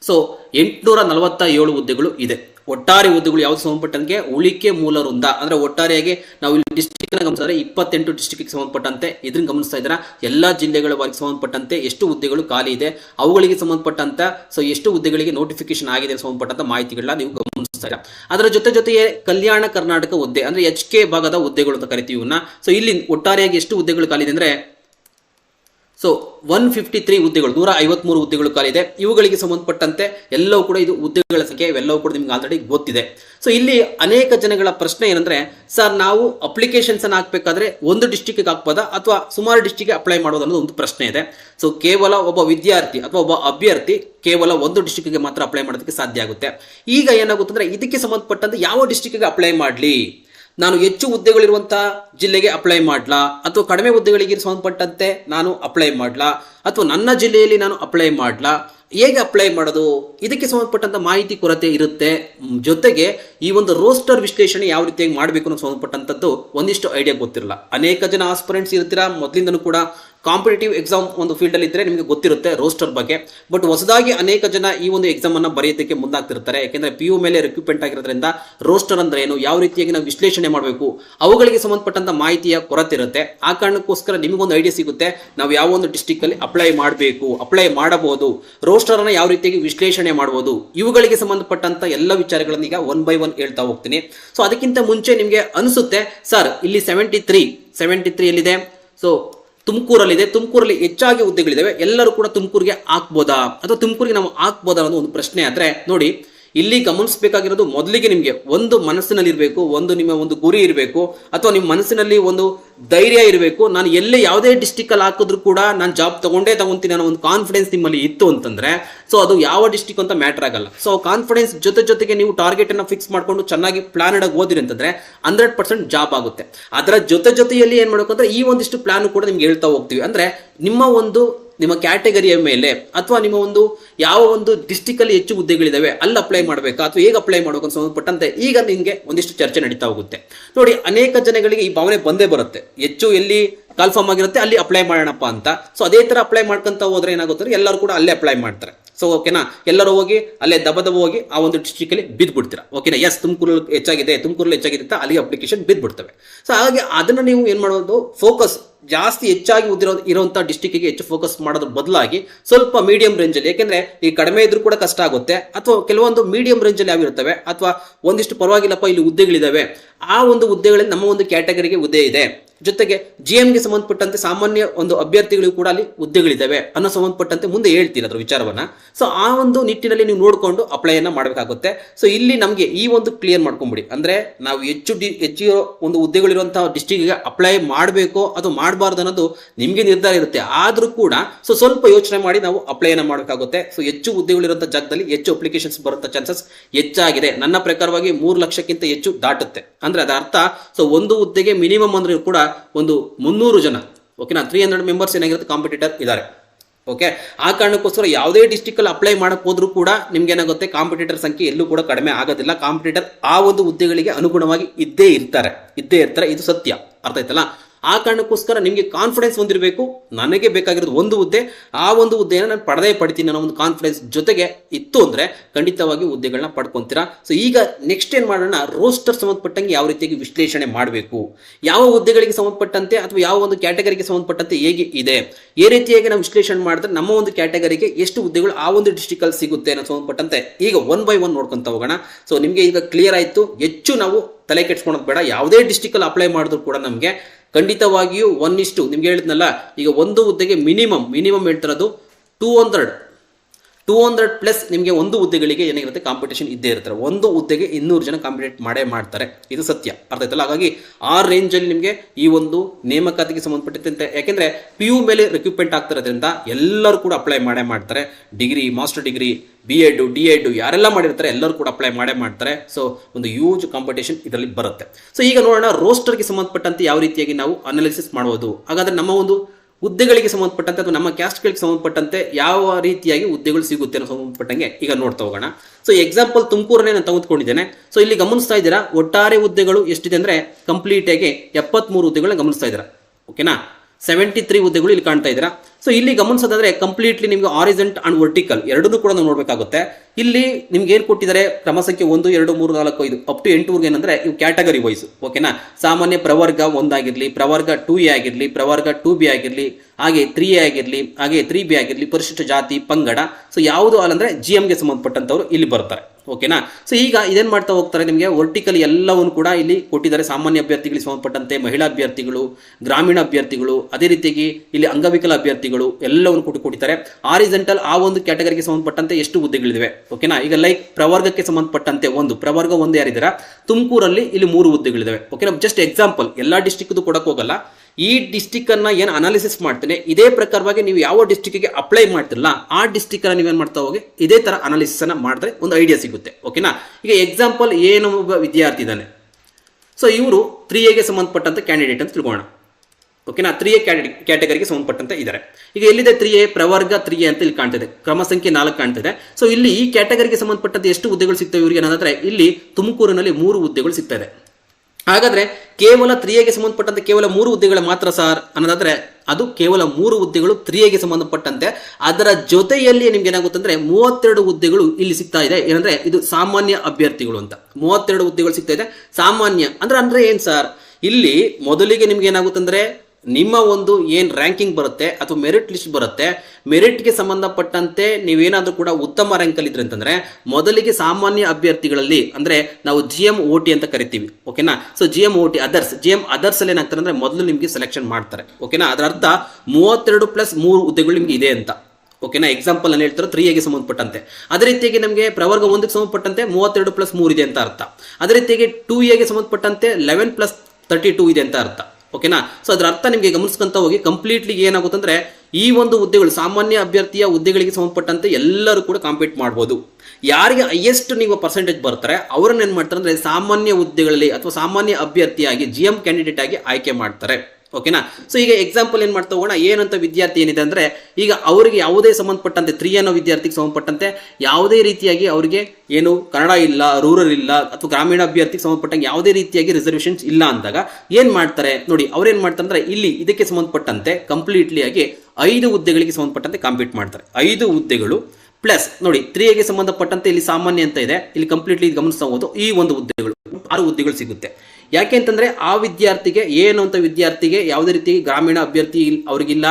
ಸೊ ಎಂಟುನೂರ ನಲವತ್ತ ಏಳು ಹುದ್ದೆಗಳು ಇದೆ. ಒಟ್ಟಾರೆ ಹುದ್ದೆಗಳು ಯಾವ್ದು ಸಂಬಂಧಪಟ್ಟಂಗೆ? ಉಳಿಕೆ ಮೂಲ ವೃಂದ. ಅಂದ್ರೆ ಒಟ್ಟಾರೆಯಾಗಿ ನಾವು ಇಲ್ಲಿ ಗಮನಿಸಿದ್ರೆ ಇಪ್ಪತ್ತೆಂಟು ಡಿಸ್ಟ್ರಿಕ್ಟ್ ಸಂಬಂಧಪಟ್ಟಂತೆ ಇದನ್ನ ಗಮನಿಸ್ತಾ ಇದ್ದೀರಾ, ಎಲ್ಲಾ ಜಿಲ್ಲೆಗಳ ವಾರಿಗೆ ಸಂಬಂಧಪಟ್ಟಂತೆ ಎಷ್ಟು ಹುದ್ದೆಗಳು ಖಾಲಿ ಇದೆ, ಅವುಗಳಿಗೆ ಸಂಬಂಧಪಟ್ಟಂತ ಸೊ ಎಷ್ಟು ಹುದ್ದೆಗಳಿಗೆ ನೋಟಿಫಿಕೇಶನ್ ಆಗಿದೆ ಸಂಬಂಧಪಟ್ಟಂತ ಮಾಹಿತಿಗಳನ್ನ ನೀವು ಗಮನಿಸ್ತಾ ಇದ್ದೀರಾ. ಅದರ ಜೊತೆ ಜೊತೆಗೆ ಕಲ್ಯಾಣ ಕರ್ನಾಟಕ ಹುದ್ದೆ, ಅಂದ್ರೆ ಎಚ್ ಕೆ ಭಾಗದ ಹುದ್ದೆಗಳು ಅಂತ ಕರಿತೀವಿ ಇವನ್ನ ಸೊ ಇಲ್ಲಿ ಒಟ್ಟಾರೆಯಾಗಿ ಎಷ್ಟು ಹುದ್ದೆಗಳು ಖಾಲಿ ಇದೆ ಅಂದ್ರೆ ಸೊ ಒನ್ ಫಿಫ್ಟಿ ತ್ರೀ ಹುದ್ದೆಗಳು ನೂರ ಐವತ್ಮೂರು ಹುದ್ದೆಗಳು ಕಾಲಿದೆ ಇವುಗಳಿಗೆ ಸಂಬಂಧಪಟ್ಟಂತೆ ಎಲ್ಲವೂ ಕೂಡ ಇದು ಹುದ್ದೆಗಳ ಸಂಖ್ಯೆ, ಇವೆಲ್ಲವೂ ಕೂಡ ನಿಮ್ಗೆ ಆಲ್ರೆಡಿ ಗೊತ್ತಿದೆ. ಸೊ ಇಲ್ಲಿ ಅನೇಕ ಜನಗಳ ಪ್ರಶ್ನೆ ಏನಂದ್ರೆ ಸರ್ ನಾವು ಅಪ್ಲಿಕೇಶನ್ಸ್ ಅನ್ನು ಹಾಕ್ಬೇಕಾದ್ರೆ ಒಂದು ಡಿಸ್ಟಿಕ್ಗೆ ಹಾಕ್ಬೋದಾ ಅಥವಾ ಸುಮಾರು ಡಿಸ್ಟಿಕ್ಗೆ ಅಪ್ಲೈ ಮಾಡೋದು ಅನ್ನೋದು ಒಂದು ಪ್ರಶ್ನೆ ಇದೆ. ಸೊ ಕೇವಲ ಒಬ್ಬ ವಿದ್ಯಾರ್ಥಿ ಅಥವಾ ಒಬ್ಬ ಅಭ್ಯರ್ಥಿ ಕೇವಲ ಒಂದು ಡಿಸ್ಟಿಕ್ಗೆ ಮಾತ್ರ ಅಪ್ಲೈ ಮಾಡೋದಕ್ಕೆ ಸಾಧ್ಯ ಆಗುತ್ತೆ. ಈಗ ಏನಾಗುತ್ತೆ ಅಂದ್ರೆ, ಇದಕ್ಕೆ ಸಂಬಂಧಪಟ್ಟಂತೆ ಯಾವ ಡಿಸ್ಟಿಕ್ಗೆ ಅಪ್ಲೈ ಮಾಡಲಿ? ನಾನು ಹೆಚ್ಚು ಹುದ್ದೆಗಳಿರುವಂತಹ ಜಿಲ್ಲೆಗೆ ಅಪ್ಲೈ ಮಾಡ್ಲಾ? ಅಥವಾ ಕಡಿಮೆ ಹುದ್ದೆಗಳಿಗೆ ಸಂಬಂಧಪಟ್ಟಂತೆ ನಾನು ಅಪ್ಲೈ ಮಾಡ್ಲಾ? ಅಥವಾ ನನ್ನ ಜಿಲ್ಲೆಯಲ್ಲಿ ನಾನು ಅಪ್ಲೈ ಮಾಡ್ಲಾ? ಹೇಗೆ ಅಪ್ಲೈ ಮಾಡೋದು? ಇದಕ್ಕೆ ಸಂಬಂಧಪಟ್ಟಂತ ಮಾಹಿತಿ ಕೊರತೆ ಇರುತ್ತೆ. ಜೊತೆಗೆ ಈ ಒಂದು ರೋಸ್ಟರ್ ವಿಶ್ಲೇಷಣೆ ಯಾವ ರೀತಿಯಾಗಿ ಮಾಡಬೇಕು ಅನ್ನೋ ಸಂಬಂಧಪಟ್ಟಂತದ್ದು ಒಂದಿಷ್ಟು ಐಡಿಯಾ ಗೊತ್ತಿರಲ್ಲ. ಅನೇಕ ಜನ ಆಸ್ಪರೆಂಟ್ಸ್ ಇರ್ತೀರಾ? ಮೊದಲಿಂದನೂ ಕೂಡ ಕಾಂಪಿಟೇಟಿವ್ ಎಕ್ಸಾಮ್ ಒಂದು ಫೀಲ್ಡಲ್ಲಿ ಇದ್ದರೆ ನಿಮಗೆ ಗೊತ್ತಿರುತ್ತೆ ರೋಸ್ಟರ್ ಬಗ್ಗೆ. ಬಟ್ ಹೊಸದಾಗಿ ಅನೇಕ ಜನ ಈ ಒಂದು ಎಕ್ಸಾಮ್ ಅನ್ನ ಬರೆಯೋದಕ್ಕೆ ಮುಂದಾಗ್ತಿರ್ತಾರೆ. ಯಾಕೆಂದರೆ ಪಿ ಯು ಮೇಲೆ ರಿಕ್ರೂಟ್ಮೆಂಟ್ ಆಗಿರೋದ್ರಿಂದ ರೋಸ್ಟರ್ ಅಂದ್ರೆ ಏನು? ಯಾವ ರೀತಿಯಾಗಿ ನಾವು ವಿಶ್ಲೇಷಣೆ ಮಾಡಬೇಕು? ಅವುಗಳಿಗೆ ಸಂಬಂಧಪಟ್ಟಂತ ಮಾಹಿತಿಯ ಕೊರತೆ ಇರುತ್ತೆ. ಆ ಕಾರಣಕ್ಕೋಸ್ಕರ ನಿಮಗೊಂದು ಐಡಿಯಾ ಸಿಗುತ್ತೆ. ನಾವು ಯಾವ ಒಂದು ಡಿಸ್ಟಿಕ್ಕಲ್ಲಿ ಅಪ್ಲೈ ಮಾಡಬೇಕು ಅಪ್ಲೈ ಮಾಡಬಹುದು, ರೋಸ್ಟರ್ ಅನ್ನ ಯಾವ ರೀತಿಯಾಗಿ ವಿಶ್ಲೇಷಣೆ ಮಾಡಬಹುದು ಇವುಗಳಿಗೆ ಸಂಬಂಧಪಟ್ಟಂತ ಎಲ್ಲ ವಿಚಾರಗಳನ್ನು ಈಗ ಒನ್ ಬೈ ಒನ್ ಹೇಳ್ತಾ ಹೋಗ್ತೀನಿ. ಸೊ ಅದಕ್ಕಿಂತ ಮುಂಚೆ ನಿಮಗೆ ಅನಿಸುತ್ತೆ, ಸರ್, ಇಲ್ಲಿ ಸೆವೆಂಟಿ ತ್ರೀ ಸೆವೆಂಟಿ ತ್ರೀ ಎಲ್ಲಿದೆ? ಸೊ ತುಮಕೂರಲ್ಲಿದೆ. ತುಮಕೂರಲ್ಲಿ ಹೆಚ್ಚಾಗಿ ಹುದ್ದೆಗಳಿದ್ದಾವೆ. ಎಲ್ಲರೂ ಕೂಡ ತುಮಕೂರಿಗೆ ಹಾಕ್ಬೋದಾ? ಅಥವಾ ತುಮಕೂರಿಗೆ ನಾವು ಹಾಕ್ಬೋದಾ ಅನ್ನೋ ಒಂದು ಪ್ರಶ್ನೆ ಆದರೆ, ನೋಡಿ, ಇಲ್ಲಿ ಗಮನಿಸಬೇಕಾಗಿರೋದು ಮೊದಲಿಗೆ ನಿಮಗೆ ಒಂದು ಮನಸ್ಸಿನಲ್ಲಿ ಇರಬೇಕು ಒಂದು ನಿಮ್ಮ ಒಂದು ಗುರಿ ಇರಬೇಕು, ಅಥವಾ ನಿಮ್ಮ ಮನಸ್ಸಿನಲ್ಲಿ ಒಂದು ಧೈರ್ಯ ಇರಬೇಕು. ನಾನು ಎಲ್ಲೇ ಯಾವುದೇ ಡಿಸ್ಟಿಕಲ್ಲಿ ಹಾಕಿದ್ರು ಕೂಡ ನಾನು ಜಾಬ್ ತಗೊಂಡೇ ತಗೊಂತೀನಿ ಅನ್ನೋ ಒಂದು ಕಾನ್ಫಿಡೆನ್ಸ್ ನಿಮ್ಮಲ್ಲಿ ಇತ್ತು ಅಂತಂದರೆ ಸೊ ಅದು ಯಾವ ಡಿಸ್ಟಿಕ್ ಅಂತ ಮ್ಯಾಟರ್ ಆಗಲ್ಲ. ಸೊ ಕಾನ್ಫಿಡೆನ್ಸ್ ಜೊತೆ ಜೊತೆಗೆ ನೀವು ಟಾರ್ಗೆಟನ್ನು ಫಿಕ್ಸ್ ಮಾಡಿಕೊಂಡು ಚೆನ್ನಾಗಿ ಪ್ಲಾನ್ ಆಗಿ ಓದಿರಿ ಅಂತಂದರೆ ಹಂಡ್ರೆಡ್ ಪರ್ಸೆಂಟ್ ಜಾಬ್ ಆಗುತ್ತೆ. ಅದರ ಜೊತೆ ಜೊತೆಯಲ್ಲಿ ಏನು ಮಾಡಬೇಕು ಅಂದ್ರೆ ಈ ಒಂದಿಷ್ಟು ಪ್ಲಾನ್ ಕೂಡ ನಿಮ್ಗೆ ಹೇಳ್ತಾ ಹೋಗ್ತೀವಿ. ಅಂದರೆ ನಿಮ್ಮ ಒಂದು, ನಿಮ್ಮ ಕ್ಯಾಟಗರಿಯ ಮೇಲೆ ಅಥವಾ ನಿಮ್ಮ ಒಂದು ಯಾವ ಒಂದು ಡಿಸ್ಟಿಕಲ್ಲಿ ಹೆಚ್ಚು ಹುದ್ದೆಗಳಿದ್ದಾವೆ ಅಲ್ಲಿ ಅಪ್ಲೈ ಮಾಡಬೇಕಾ ಅಥವಾ ಹೇಗೆ ಅಪ್ಲೈ ಮಾಡಬೇಕು ಅಂತ ಸಂಬಂಧಪಟ್ಟಂತೆ ಈಗ ನಿಮಗೆ ಒಂದಿಷ್ಟು ಚರ್ಚೆ ನಡೀತಾ ಹೋಗುತ್ತೆ. ನೋಡಿ, ಅನೇಕ ಜನಗಳಿಗೆ ಈ ಭಾವನೆ ಬಂದೇ ಬರುತ್ತೆ. ಹೆಚ್ಚು ಎಲ್ಲಿ ಕನ್ಫರ್ಮ್ ಆಗಿರುತ್ತೆ ಅಲ್ಲಿ ಅಪ್ಲೈ ಮಾಡೋಣಪ್ಪ ಅಂತ. ಸೊ ಅದೇ ತರ ಅಪ್ಲೈ ಮಾಡ್ಕೊಂತ ಹೋದ್ರೆ ಏನಾಗುತ್ತೆ? ಎಲ್ಲರೂ ಕೂಡ ಅಲ್ಲೇ ಅಪ್ಲೈ ಮಾಡ್ತಾರೆ. ಸೊ ಓಕೆನಾ ಎಲ್ಲರೂ ಹೋಗಿ, ಅಲ್ಲೇ ದಬ ದಬ ಹೋಗಿ ಆ ಒಂದು ಡಿಸ್ಟಿಕಲ್ಲಿ ಬಿದ್ದು ಬಿಡ್ತೀರಾ ಓಕೆನಾ ಎಸ್ ತುಮಕೂರು ಹೆಚ್ಚಾಗಿದೆ, ತುಮಕೂರಲ್ಲಿ ಹೆಚ್ಚಾಗಿದೆ ಅಂತ ಅಲ್ಲಿ ಅಪ್ಲಿಕೇಶನ್ ಬಿದ್ದು ಬಿಡ್ತವೆ ಸೊ ಹಾಗಾಗಿ ಅದನ್ನ ನೀವು ಏನು ಮಾಡೋದು? ಫೋಕಸ್ ಜಾಸ್ತಿ ಹೆಚ್ಚಾಗಿ ಉದಿರೋ ಇರುವಂತಹ ಡಿಸ್ಟಿಕ್ಗೆ ಹೆಚ್ಚು ಫೋಕಸ್ ಮಾಡೋದ್ರ ಬದಲಾಗಿ ಸ್ವಲ್ಪ ಮೀಡಿಯಂ ರೇಂಜಲ್ಲಿ ಯಾಕೆಂದ್ರೆ ಈ ಕಡಿಮೆ ಇದ್ರೂ ಕೂಡ ಕಷ್ಟ ಆಗುತ್ತೆ. ಅಥವಾ ಕೆಲವೊಂದು ಮೀಡಿಯಂ ರೇಂಜಲ್ಲಿ ಯಾವಿರುತ್ತವೆ ಅಥವಾ ಒಂದಿಷ್ಟು ಪರವಾಗಿಲ್ಲಪ್ಪ, ಇಲ್ಲಿ ಹುದ್ದೆಗಳಿದ್ದಾವೆ ಆ ಒಂದು ಹುದ್ದೆಗಳಲ್ಲಿ ನಮ್ಮ ಒಂದು ಕ್ಯಾಟಗರಿಗೆ ಹುದ್ದೆ ಇದೆ. ಜೊತೆಗೆ ಜಿ ಎಂಗೆ ಸಂಬಂಧಪಟ್ಟಂತೆ ಸಾಮಾನ್ಯ ಒಂದು ಅಭ್ಯರ್ಥಿಗಳಿಗೂ ಕೂಡ ಅಲ್ಲಿ ಹುದ್ದೆಗಳಿದ್ದಾವೆ ಅನ್ನೋ ಸಂಬಂಧಪಟ್ಟಂತೆ ಮುಂದೆ ಹೇಳ್ತೀನಿ ಅದರ ವಿಚಾರವನ್ನ. ಸೊ ಆ ಒಂದು ನಿಟ್ಟಿನಲ್ಲಿ ನೀವು ನೋಡಿಕೊಂಡು ಅಪ್ಲೈಯನ್ನ ಮಾಡಬೇಕಾಗುತ್ತೆ. ಸೊ ಇಲ್ಲಿ ನಮಗೆ ಈ ಒಂದು ಕ್ಲಿಯರ್ ಮಾಡ್ಕೊಂಬಿಡಿ. ಅಂದ್ರೆ ನಾವು ಹೆಚ್ಚು ಡಿ, ಹೆಚ್ಚು ಒಂದು ಹುದ್ದೆಗಳಿರುವಂತಹ ಡಿಸ್ಟಿಕ್ಗೆ ಅಪ್ಲೈ ಮಾಡಬೇಕು ಅದು ಮಾಡಬಾರ್ದು ಅನ್ನೋದು ನಿಮಗೆ ನಿರ್ಧಾರ ಇರುತ್ತೆ. ಆದರೂ ಕೂಡ ಸೊ ಸ್ವಲ್ಪ ಯೋಚನೆ ಮಾಡಿ ನಾವು ಅಪ್ಲೈಯನ್ನು ಮಾಡಬೇಕಾಗುತ್ತೆ. ಸೊ ಹೆಚ್ಚು ಹುದ್ದೆಗಳಿರುವಂತಹ ಜಾಗದಲ್ಲಿ ಹೆಚ್ಚು ಅಪ್ಲಿಕೇಶನ್ಸ್ ಬರುವಂಥ ಚಾನ್ಸಸ್ ಹೆಚ್ಚಾಗಿದೆ. ನನ್ನ ಪ್ರಕಾರವಾಗಿ ಮೂರು ಲಕ್ಷಕ್ಕಿಂತ ಹೆಚ್ಚು ದಾಟುತ್ತೆ. ಅಂದ್ರೆ ಅದರ ಅರ್ಥ ಸೊ ಒಂದು ಹುದ್ದೆಗೆ ಮಿನಿಮಮ್ ಅಂದ್ರೆ ಕೂಡ ಒಂದು ಮುನ್ನೂರು ಜನ. ಓಕೆನಾ ತ್ರೀ ಹಂಡ್ರೆಡ್ ಮೆಂಬರ್ಸ್ ಏನಾಗಿರುತ್ತೆ? ಕಾಂಪಿಟೇಟರ್ ಇದ್ದಾರೆ ಓಕೆ ಆ ಕಾರಣಕ್ಕೋಸ್ಕರ ಯಾವುದೇ ಡಿಸ್ಟಿಕ್ ಅಲ್ಲಿ ಅಪ್ಲೈ ಮಾಡಕ್ಕೆ ಹೋದ್ರೂ ಕೂಡ ನಿಮ್ಗೆ ಏನಾಗುತ್ತೆ ಕಾಂಪಿಟೇಟರ್ ಸಂಖ್ಯೆ ಎಲ್ಲೂ ಕೂಡ ಕಡಿಮೆ ಆಗೋದಿಲ್ಲ. ಕಾಂಪಿಟೇಟರ್ ಆ ಒಂದು ಹುದ್ದೆಗಳಿಗೆ ಅನುಗುಣವಾಗಿ ಇದ್ದೇ ಇರ್ತಾರೆ. ಇದ್ದೇ ಇರ್ತಾರೆ. ಇದು ಸತ್ಯ. ಅರ್ಥ ಆಯ್ತಲ್ಲ? ಆ ಕಾರಣಕ್ಕೋಸ್ಕರ ನಿಮಗೆ ಕಾನ್ಫಿಡೆನ್ಸ್ ಹೊಂದಿರಬೇಕು. ನನಗೆ ಬೇಕಾಗಿರೋದು ಒಂದು ಹುದ್ದೆ. ಆ ಒಂದು ಹುದ್ದೆಯನ್ನು ನಾನು ಪಡೆದೇ ಪಡಿತೀನಿ ಅನ್ನೋ ಒಂದು ಕಾನ್ಫಿಡೆನ್ಸ್ ಜೊತೆಗೆ ಇತ್ತು ಅಂದರೆ ಖಂಡಿತವಾಗಿ ಹುದ್ದೆಗಳನ್ನ ಪಡ್ಕೊಂತೀರಾ. ಸೊ ಈಗ ನೆಕ್ಸ್ಟ್ ಏನು ಮಾಡೋಣ? ರೋಸ್ಟರ್ ಸಂಬಂಧಪಟ್ಟಂಗೆ ಯಾವ ರೀತಿಯಾಗಿ ವಿಶ್ಲೇಷಣೆ ಮಾಡಬೇಕು? ಯಾವ ಹುದ್ದೆಗಳಿಗೆ ಸಂಬಂಧಪಟ್ಟಂತೆ ಅಥವಾ ಯಾವ ಒಂದು ಕ್ಯಾಟಗರಿಗೆ ಸಂಬಂಧಪಟ್ಟಂತೆ ಹೇಗೆ ಇದೆ? ಈ ರೀತಿಯಾಗಿ ನಾವು ವಿಶ್ಲೇಷಣೆ ಮಾಡಿದ್ರೆ ನಮ್ಮ ಒಂದು ಕ್ಯಾಟಗರಿಗೆ ಎಷ್ಟು ಹುದ್ದೆಗಳು ಆ ಒಂದು ಡಿಸ್ಟಿಕಲ್ಲಿ ಸಿಗುತ್ತೆ ಅನ್ನೋ ಸಂಬಂಧಪಟ್ಟಂತೆ ಈಗ ಒನ್ ಬೈ ಒನ್ ನೋಡ್ಕೊಂತ ಹೋಗೋಣ. ಸೊ ನಿಮಗೆ ಈಗ ಕ್ಲಿಯರ್ ಆಯಿತು. ಹೆಚ್ಚು ನಾವು ತಲೆ ಕೆಡ್ಸ್ಕೊಳೋದು ಬೇಡ. ಯಾವುದೇ ಡಿಸ್ಟಿಕಲ್ಲಿ ಅಪ್ಲೈ ಮಾಡಿದ್ರು ಕೂಡ ನಮಗೆ ಖಂಡಿತವಾಗಿಯೂ ಒನ್ ಇಷ್ಟು ನಿಮ್ಗೆ ಹೇಳಿದ್ನಲ್ಲ ಈಗ ಒಂದು ಹುದ್ದೆಗೆ ಮಿನಿಮಮ್ ಮಿನಿಮಮ್ ಹೇಳ್ತಿರೋದು two hundred two hundred plus ನಿಮಗೆ ಒಂದು ಹುದ್ದೆಗಳಿಗೆ ಏನಾಗಿರುತ್ತೆ ಕಾಂಪಿಟೇಷನ್ ಇದ್ದೇ ಇರ್ತಾರೆ. ಒಂದು ಹುದ್ದೆಗೆ ಇನ್ನೂರು ಜನ ಕಾಂಪಿಟೇಟ್ ಮಾಡೇ ಮಾಡ್ತಾರೆ. ಇದು ಸತ್ಯ. ಅರ್ಥ ಆಯ್ತಲ್ಲ? ಹಾಗಾಗಿ ಆ ರೇಂಜಲ್ಲಿ ನಿಮಗೆ ಈ ಒಂದು ನೇಮಕಾತಿಗೆ ಸಂಬಂಧಪಟ್ಟಂತೆ ಯಾಕೆಂದ್ರೆ ಪಿ ಯು ಮೇಲೆ ರಿಕ್ರೂಟ್ಮೆಂಟ್ ಆಗ್ತಿರೋದ್ರಿಂದ ಎಲ್ಲರೂ ಕೂಡ ಅಪ್ಲೈ ಮಾಡೇ ಮಾಡ್ತಾರೆ. Degree master degree B Ed D Ed ಯಾರೆಲ್ಲ ಮಾಡಿರ್ತಾರೆ, ಎಲ್ಲರೂ ಕೂಡ ಅಪ್ಲೈ ಮಾಡೇ ಮಾಡ್ತಾರೆ. ಸೊ ಒಂದು ಯೂಜ್ ಕಾಂಪಿಟೇಷನ್ ಇದರಲ್ಲಿ ಬರುತ್ತೆ. ಸೊ ಈಗ ನೋಡೋಣ ರೋಸ್ಟರ್ಗೆ ಸಂಬಂಧಪಟ್ಟಂತೆ ಯಾವ ರೀತಿಯಾಗಿ ನಾವು ಅನಾಲಿಸಿಸ್ ಮಾಡ್ಬೋದು. ಹಾಗಾದ್ರೆ ನಮ್ಮ ಒಂದು ಹುದ್ದೆಗಳಿಗೆ ಸಂಬಂಧಪಟ್ಟಂತೆ ಅಥವಾ ನಮ್ಮ ಕ್ಯಾಸ್ಟ್ಗಳಿಗೆ ಸಂಬಂಧಪಟ್ಟಂತೆ ಯಾವ ರೀತಿಯಾಗಿ ಹುದ್ದೆಗಳು ಸಿಗುತ್ತೆ ಅನ್ನೋ ಸಂಬಂಧಪಟ್ಟಂಗೆ ಈಗ ನೋಡ್ತಾ ಹೋಗೋಣ. ಸೊ ಎಕ್ಸಾಂಪಲ್ ತುಮಕೂರನ್ನೇ ನಾನು ತೆಗೆದುಕೊಂಡಿದ್ದೇನೆ. ಸೊ ಇಲ್ಲಿ ಗಮನಿಸ್ತಾ ಇದ್ದೀರಾ, ಒಟ್ಟಾರೆ ಹುದ್ದೆಗಳು ಎಷ್ಟಿದೆ ಅಂದರೆ ಕಂಪ್ಲೀಟಾಗಿ ಎಪ್ಪತ್ಮೂರು ಹುದ್ದೆಗಳನ್ನ ಗಮನಿಸ್ತಾ ಇದ್ದೀರಾ. ಓಕೆನಾ ಸೆವೆಂಟಿ ತ್ರೀ ಹುದ್ದೆಗಳು ಇಲ್ಲಿ ಕಾಣ್ತಾ ಇದ್ದೀರಾ. ಸೊ ಇಲ್ಲಿ ಗಮನಿಸೋದಾದ್ರೆ ಕಂಪ್ಲೀಟ್ಲಿ ನಿಮಗೆ ಆರಿಜೆಂಟ್ ಅಂಡ್ ವರ್ಟಿಕಲ್ ಎರಡನ್ನೂ ಕೂಡ ನಾವು ನೋಡಬೇಕಾಗುತ್ತೆ. ಇಲ್ಲಿ ನಿಮ್ಗೆ ಏನು ಕೊಟ್ಟಿದ್ದಾರೆ? ಕ್ರಮ ಸಂಖ್ಯೆ ಒಂದು, ಎರಡು, ಮೂರು, ನಾಲ್ಕು, ಐದು ಅಪ್ ಟು ಎಂಟುವರೆಗೆ ಏನಂದ್ರೆ ಇವು ಕ್ಯಾಟಗರಿ ವೈಸ್ ಓಕೆನಾ ಸಾಮಾನ್ಯ ಪ್ರವರ್ಗ ಒಂದಾಗಿರಲಿ ಪ್ರವರ್ಗ ಟೂ ಎ ಆಗಿರಲಿ, ಪ್ರವರ್ಗ ಟೂ ಬಿ ಆಗಿರಲಿ, ಹಾಗೆ ತ್ರೀ ಎ ಆಗಿರಲಿ, ಹಾಗೆ ತ್ರೀ ಬಿ ಆಗಿರಲಿ, ಪರಿಶಿಷ್ಟ ಜಾತಿ, ಪಂಗಡ. ಸೊ ಯಾವುದು ಅಲ್ಲಂದ್ರೆ ಜಿ ಎಮ್ಗೆ ಸಂಬಂಧಪಟ್ಟಂತವ್ರು ಇಲ್ಲಿ ಬರ್ತಾರೆ. ಓಕೆನಾ? ಸೊ ಈಗ ಇದೇನು ಮಾಡ್ತಾ ಹೋಗ್ತಾರೆ ನಿಮಗೆ? ವರ್ಟಿಕಲ್ ಎಲ್ಲವನ್ನು ಕೂಡ ಇಲ್ಲಿ ಕೊಟ್ಟಿದ್ದಾರೆ. ಸಾಮಾನ್ಯ ಅಭ್ಯರ್ಥಿಗಳಿಗೆ ಸಂಬಂಧಪಟ್ಟಂತೆ ಮಹಿಳಾ ಅಭ್ಯರ್ಥಿಗಳು, ಗ್ರಾಮೀಣ ಅಭ್ಯರ್ಥಿಗಳು, ಅದೇ ರೀತಿಯಾಗಿ ಇಲ್ಲಿ ಅಂಗವಿಕಲ ಅಭ್ಯರ್ಥಿಗಳು ಎಲ್ಲವನ್ನು ಕೊಟ್ಟು ಕೊಟ್ಟಿದ್ದಾರೆ. ಆರಿಜೆಂಟಲ್ ಆ ಒಂದು ಕ್ಯಾಟಗರಿಗೆ ಸಂಬಂಧಪಟ್ಟಂತೆ ಎಷ್ಟು ಹುದ್ದೆಗಳಿವೆ ಓಕೆನಾ? ಈಗ ಲೈಕ್ ಪ್ರವರ್ಗಕ್ಕೆ ಸಂಬಂಧಪಟ್ಟಂತೆ ಒಂದು, ಪ್ರವರ್ಗ ಒಂದು ಯಾರಿದ್ದೀರಾ? ತುಮಕೂರಲ್ಲಿ ಇಲ್ಲಿ ಮೂರು ಹುದ್ದೆಗಳಿವೆ ಓಕೆನಾ? ಜಸ್ಟ್ ಎಕ್ಸಾಂಪಲ್ ಎಲ್ಲಾ ಡಿಸ್ಟಿಕ್ದು ಕೊಡಕ್ ಹೋಗಲ್ಲ. ಈ ಡಿಸ್ಟಿಕ್ಕನ್ನು ಏನು ಅನಾಲಿಸಿಸ್ ಮಾಡ್ತೇನೆ, ಇದೇ ಪ್ರಕಾರವಾಗಿ ನೀವು ಯಾವ ಡಿಸ್ಟಿಕ್ಕಿಗೆ ಅಪ್ಲೈ ಮಾಡ್ತಿರಲ್ಲ ಆ ಡಿಸ್ಟಿಕ್ಕನ್ನು ನೀವೇನು ಮಾಡ್ತಾ ಹೋಗಿ, ಇದೇ ತರ ಅನಾಲಿಸಿಸ್ ಅನ್ನ ಮಾಡಿದ್ರೆ ಒಂದು ಐಡಿಯಾ ಸಿಗುತ್ತೆ ಓಕೆನಾ ಈಗ ಎಕ್ಸಾಂಪಲ್ ಏನು ಒಬ್ಬ ವಿದ್ಯಾರ್ಥಿ ಇದ್ದಾನೆ. ಸೊ ಇವರು ತ್ರೀ ಎಗೆ ಸಂಬಂಧಪಟ್ಟಂತ ಕ್ಯಾಂಡಿಡೇಟ್ ಅಂತ ತಿಳ್ಕೊಳ್ಳೋಣ. ಓಕೆನಾ ತ್ರೀ ಎ ಕ್ಯಾಟಗರಿಗೆ ಸಂಬಂಧಪಟ್ಟಂತೆ ಇದ್ದಾರೆ ಈಗ ಎಲ್ಲಿದೆ ತ್ರೀ ಎ ಪ್ರವರ್ಗ ತ್ರೀ ಎ ಅಂತ ಇಲ್ಲಿ ಕಾಣ್ತಿದೆ, ಕ್ರಮ ಸಂಖ್ಯೆ ನಾಲ್ಕು ಕಾಣ್ತಿದೆ. ಸೊ ಇಲ್ಲಿ ಈ ಕ್ಯಾಟಗರಿಗೆ ಸಂಬಂಧಪಟ್ಟಂತೆ ಎಷ್ಟು ಹುದ್ದೆಗಳು ಸಿಗ್ತವೆ ಇವರಿಗೆ ಏನಂದ್ರೆ ಇಲ್ಲಿ ತುಮಕೂರಿನಲ್ಲಿ ಮೂರು ಹುದ್ದೆಗಳು ಸಿಗ್ತಾ ಇದೆ. ಹಾಗಾದ್ರೆ ಕೇವಲ ತ್ರಿಯೆಗೆ ಸಂಬಂಧಪಟ್ಟಂತೆ ಕೇವಲ ಮೂರು ಹುದ್ದೆಗಳು ಮಾತ್ರ ಸರ್ ಅನ್ನೋದಾದ್ರೆ ಅದು ಕೇವಲ ಮೂರು ಹುದ್ದೆಗಳು ತ್ರಿಯೆಗೆ ಸಂಬಂಧಪಟ್ಟಂತೆ. ಅದರ ಜೊತೆಯಲ್ಲಿ ನಿಮ್ಗೆ ಏನಾಗುತ್ತೆ ಅಂದ್ರೆ ಮೂವತ್ತೆರಡು ಹುದ್ದೆಗಳು ಇಲ್ಲಿ ಸಿಗ್ತಾ ಇದೆ. ಏನಂದ್ರೆ ಇದು ಸಾಮಾನ್ಯ ಅಭ್ಯರ್ಥಿಗಳು ಅಂತ. ಮೂವತ್ತೆರಡು ಹುದ್ದೆಗಳು ಸಿಗ್ತಾ ಇದೆ. ಸಾಮಾನ್ಯ ಅಂದ್ರೆ ಅಂದ್ರೆ ಏನು ಸರ್? ಇಲ್ಲಿ ಮೊದಲಿಗೆ ನಿಮ್ಗೆ ಏನಾಗುತ್ತಂದ್ರೆ ನಿಮ್ಮ ಒಂದು ಏನ್ ರ್ಯಾಂಕಿಂಗ್ ಬರುತ್ತೆ ಅಥವಾ ಮೆರಿಟ್ ಲಿಸ್ಟ್ ಬರುತ್ತೆ ಮೆರಿಟ್ಗೆ ಸಂಬಂಧಪಟ್ಟಂತೆ ನೀವೇನಾದರೂ ಕೂಡ ಉತ್ತಮ ರ್ಯಾಂಕಲ್ಲಿ ಅಲ್ಲಿ ಅಂತಂದರೆ, ಮೊದಲಿಗೆ ಸಾಮಾನ್ಯ ಅಭ್ಯರ್ಥಿಗಳಲ್ಲಿ, ಅಂದ್ರೆ ನಾವು ಜಿ ಎಂ ಓ ಟಿ ಅಂತ ಕರಿತೀವಿ ಓಕೆನಾ so G M O T others G M others ಅಲ್ಲಿ ಏನಾಗ್ತಾರೆ ಅಂದರೆ ಮೊದಲು ನಿಮಗೆ ಸೆಲೆಕ್ಷನ್ ಮಾಡ್ತಾರೆ ಓಕೆನಾ ಅದರ ಅರ್ಥ ಮೂವತ್ತೆರಡು ಪ್ಲಸ್ ಮೂರು ಹುದ್ದೆಗಳು ನಿಮಗೆ ಇದೆ ಅಂತ ಓಕೆನಾ ಎಕ್ಸಾಂಪಲ್ ನಾನು ಹೇಳ್ತಾರೆ ತ್ರೀ ಎಗೆ ಸಂಬಂಧಪಟ್ಟಂತೆ, ಅದೇ ರೀತಿಯಾಗಿ ನಮಗೆ ಪ್ರವರ್ಗ ಒಂದಕ್ಕೆ ಸಂಬಂಧಪಟ್ಟಂತೆ ಮೂವತ್ತೆರಡು ಪ್ಲಸ್ ಮೂರು ಇದೆ ಅಂತ ಅರ್ಥ, ಅದೇ ರೀತಿಯಾಗಿ ಟೂ ಎಗೆ ಸಂಬಂಧಪಟ್ಟಂತೆ ಲೆವೆನ್ ಪ್ಲಸ್ ತರ್ಟಿ ಟೂ ಇದೆ ಅಂತ ಅರ್ಥ ಓಕೆನಾ? ಸೊ ಅದರ ಅರ್ಥ ನಿಮಗೆ ಗಮನಿಸ್ಕೊಂತ ಹೋಗಿ ಕಂಪ್ಲೀಟ್ಲಿ ಏನಾಗುತ್ತಂದ್ರೆ ಈ ಒಂದು ಹುದ್ದೆಗಳು, ಸಾಮಾನ್ಯ ಅಭ್ಯರ್ಥಿಯ ಹುದ್ದೆಗಳಿಗೆ ಸಂಬಂಧಪಟ್ಟಂತೆ ಎಲ್ಲರೂ ಕೂಡ ಕಾಂಪೀಟ್ ಮಾಡ್ಬೋದು. ಯಾರಿಗೆ ಹೈಯೆಸ್ಟ್ ನೀವು ಪರ್ಸೆಂಟೇಜ್ ಬರ್ತಾರೆ, ಅವ್ರನ್ನ ಏನು ಮಾಡ್ತಾರೆ ಅಂದ್ರೆ ಸಾಮಾನ್ಯ ಹುದ್ದೆಗಳಲ್ಲಿ ಅಥವಾ ಸಾಮಾನ್ಯ ಅಭ್ಯರ್ಥಿಯಾಗಿ ಜಿ ಕ್ಯಾಂಡಿಡೇಟ್ ಆಗಿ ಆಯ್ಕೆ ಮಾಡ್ತಾರೆ. ಓಕೆನಾ ಸೊ ಈಗ ಎಕ್ಸಾಂಪಲ್ ಏನು ಮಾಡ್ತಾ ಹೋಗೋಣ? ಏನಂತ ವಿದ್ಯಾರ್ಥಿ ಏನಿದೆ ಅಂದ್ರೆ, ಈಗ ಅವರಿಗೆ ಯಾವುದೇ ಸಂಬಂಧಪಟ್ಟಂತೆ ತ್ರೀ ಅನ್ನೋ ವಿದ್ಯಾರ್ಥಿಗೆ ಸಂಬಂಧಪಟ್ಟಂತೆ, ಯಾವುದೇ ರೀತಿಯಾಗಿ ಅವರಿಗೆ ಏನು ಕನ್ನಡ ಇಲ್ಲ ರೂರಲ್ ಇಲ್ಲ, ಅಥವಾ ಗ್ರಾಮೀಣ ಅಭ್ಯರ್ಥಿಗೆ ಸಂಬಂಧಪಟ್ಟಂಗೆ ಯಾವುದೇ ರೀತಿಯಾಗಿ ರಿಸರ್ವೇಷನ್ಸ್ ಇಲ್ಲ ಅಂದಾಗ, ಏನು ಮಾಡ್ತಾರೆ? ನೋಡಿ ಅವ್ರೇನು ಮಾಡ್ತಾರೆ ಅಂದ್ರೆ, ಇಲ್ಲಿ ಇದಕ್ಕೆ ಸಂಬಂಧಪಟ್ಟಂತೆ ಕಂಪ್ಲೀಟ್ಲಿ ಆಗಿ ಐದು ಹುದ್ದೆಗಳಿಗೆ ಸಂಬಂಧಪಟ್ಟಂತೆ ಕಾಂಪೀಟ್ ಮಾಡ್ತಾರೆ. ಐದು ಹುದ್ದೆಗಳು ಪ್ಲಸ್ ನೋಡಿ ತ್ರೀ ಎಗೆ ಸಂಬಂಧಪಟ್ಟಂತೆ ಇಲ್ಲಿ ಸಾಮಾನ್ಯ ಅಂತ ಇದೆ. ಇಲ್ಲಿ ಕಂಪ್ಲೀಟ್ಲಿ ಗಮನಿಸಬಹುದು ಹೋದು ಈ ಒಂದು ಹುದ್ದೆಗಳು. ಆರು ಹುದ್ದೆಗಳು ಸಿಗುತ್ತೆ. ಯಾಕೆ ಅಂತಂದ್ರೆ ಆ ವಿದ್ಯಾರ್ಥಿಗೆ ಏನು ಅಂತ ವಿದ್ಯಾರ್ಥಿಗೆ ಯಾವುದೇ ರೀತಿ ಗ್ರಾಮೀಣ ಅಭ್ಯರ್ಥಿ ಅವರಿಗಿಲ್ಲ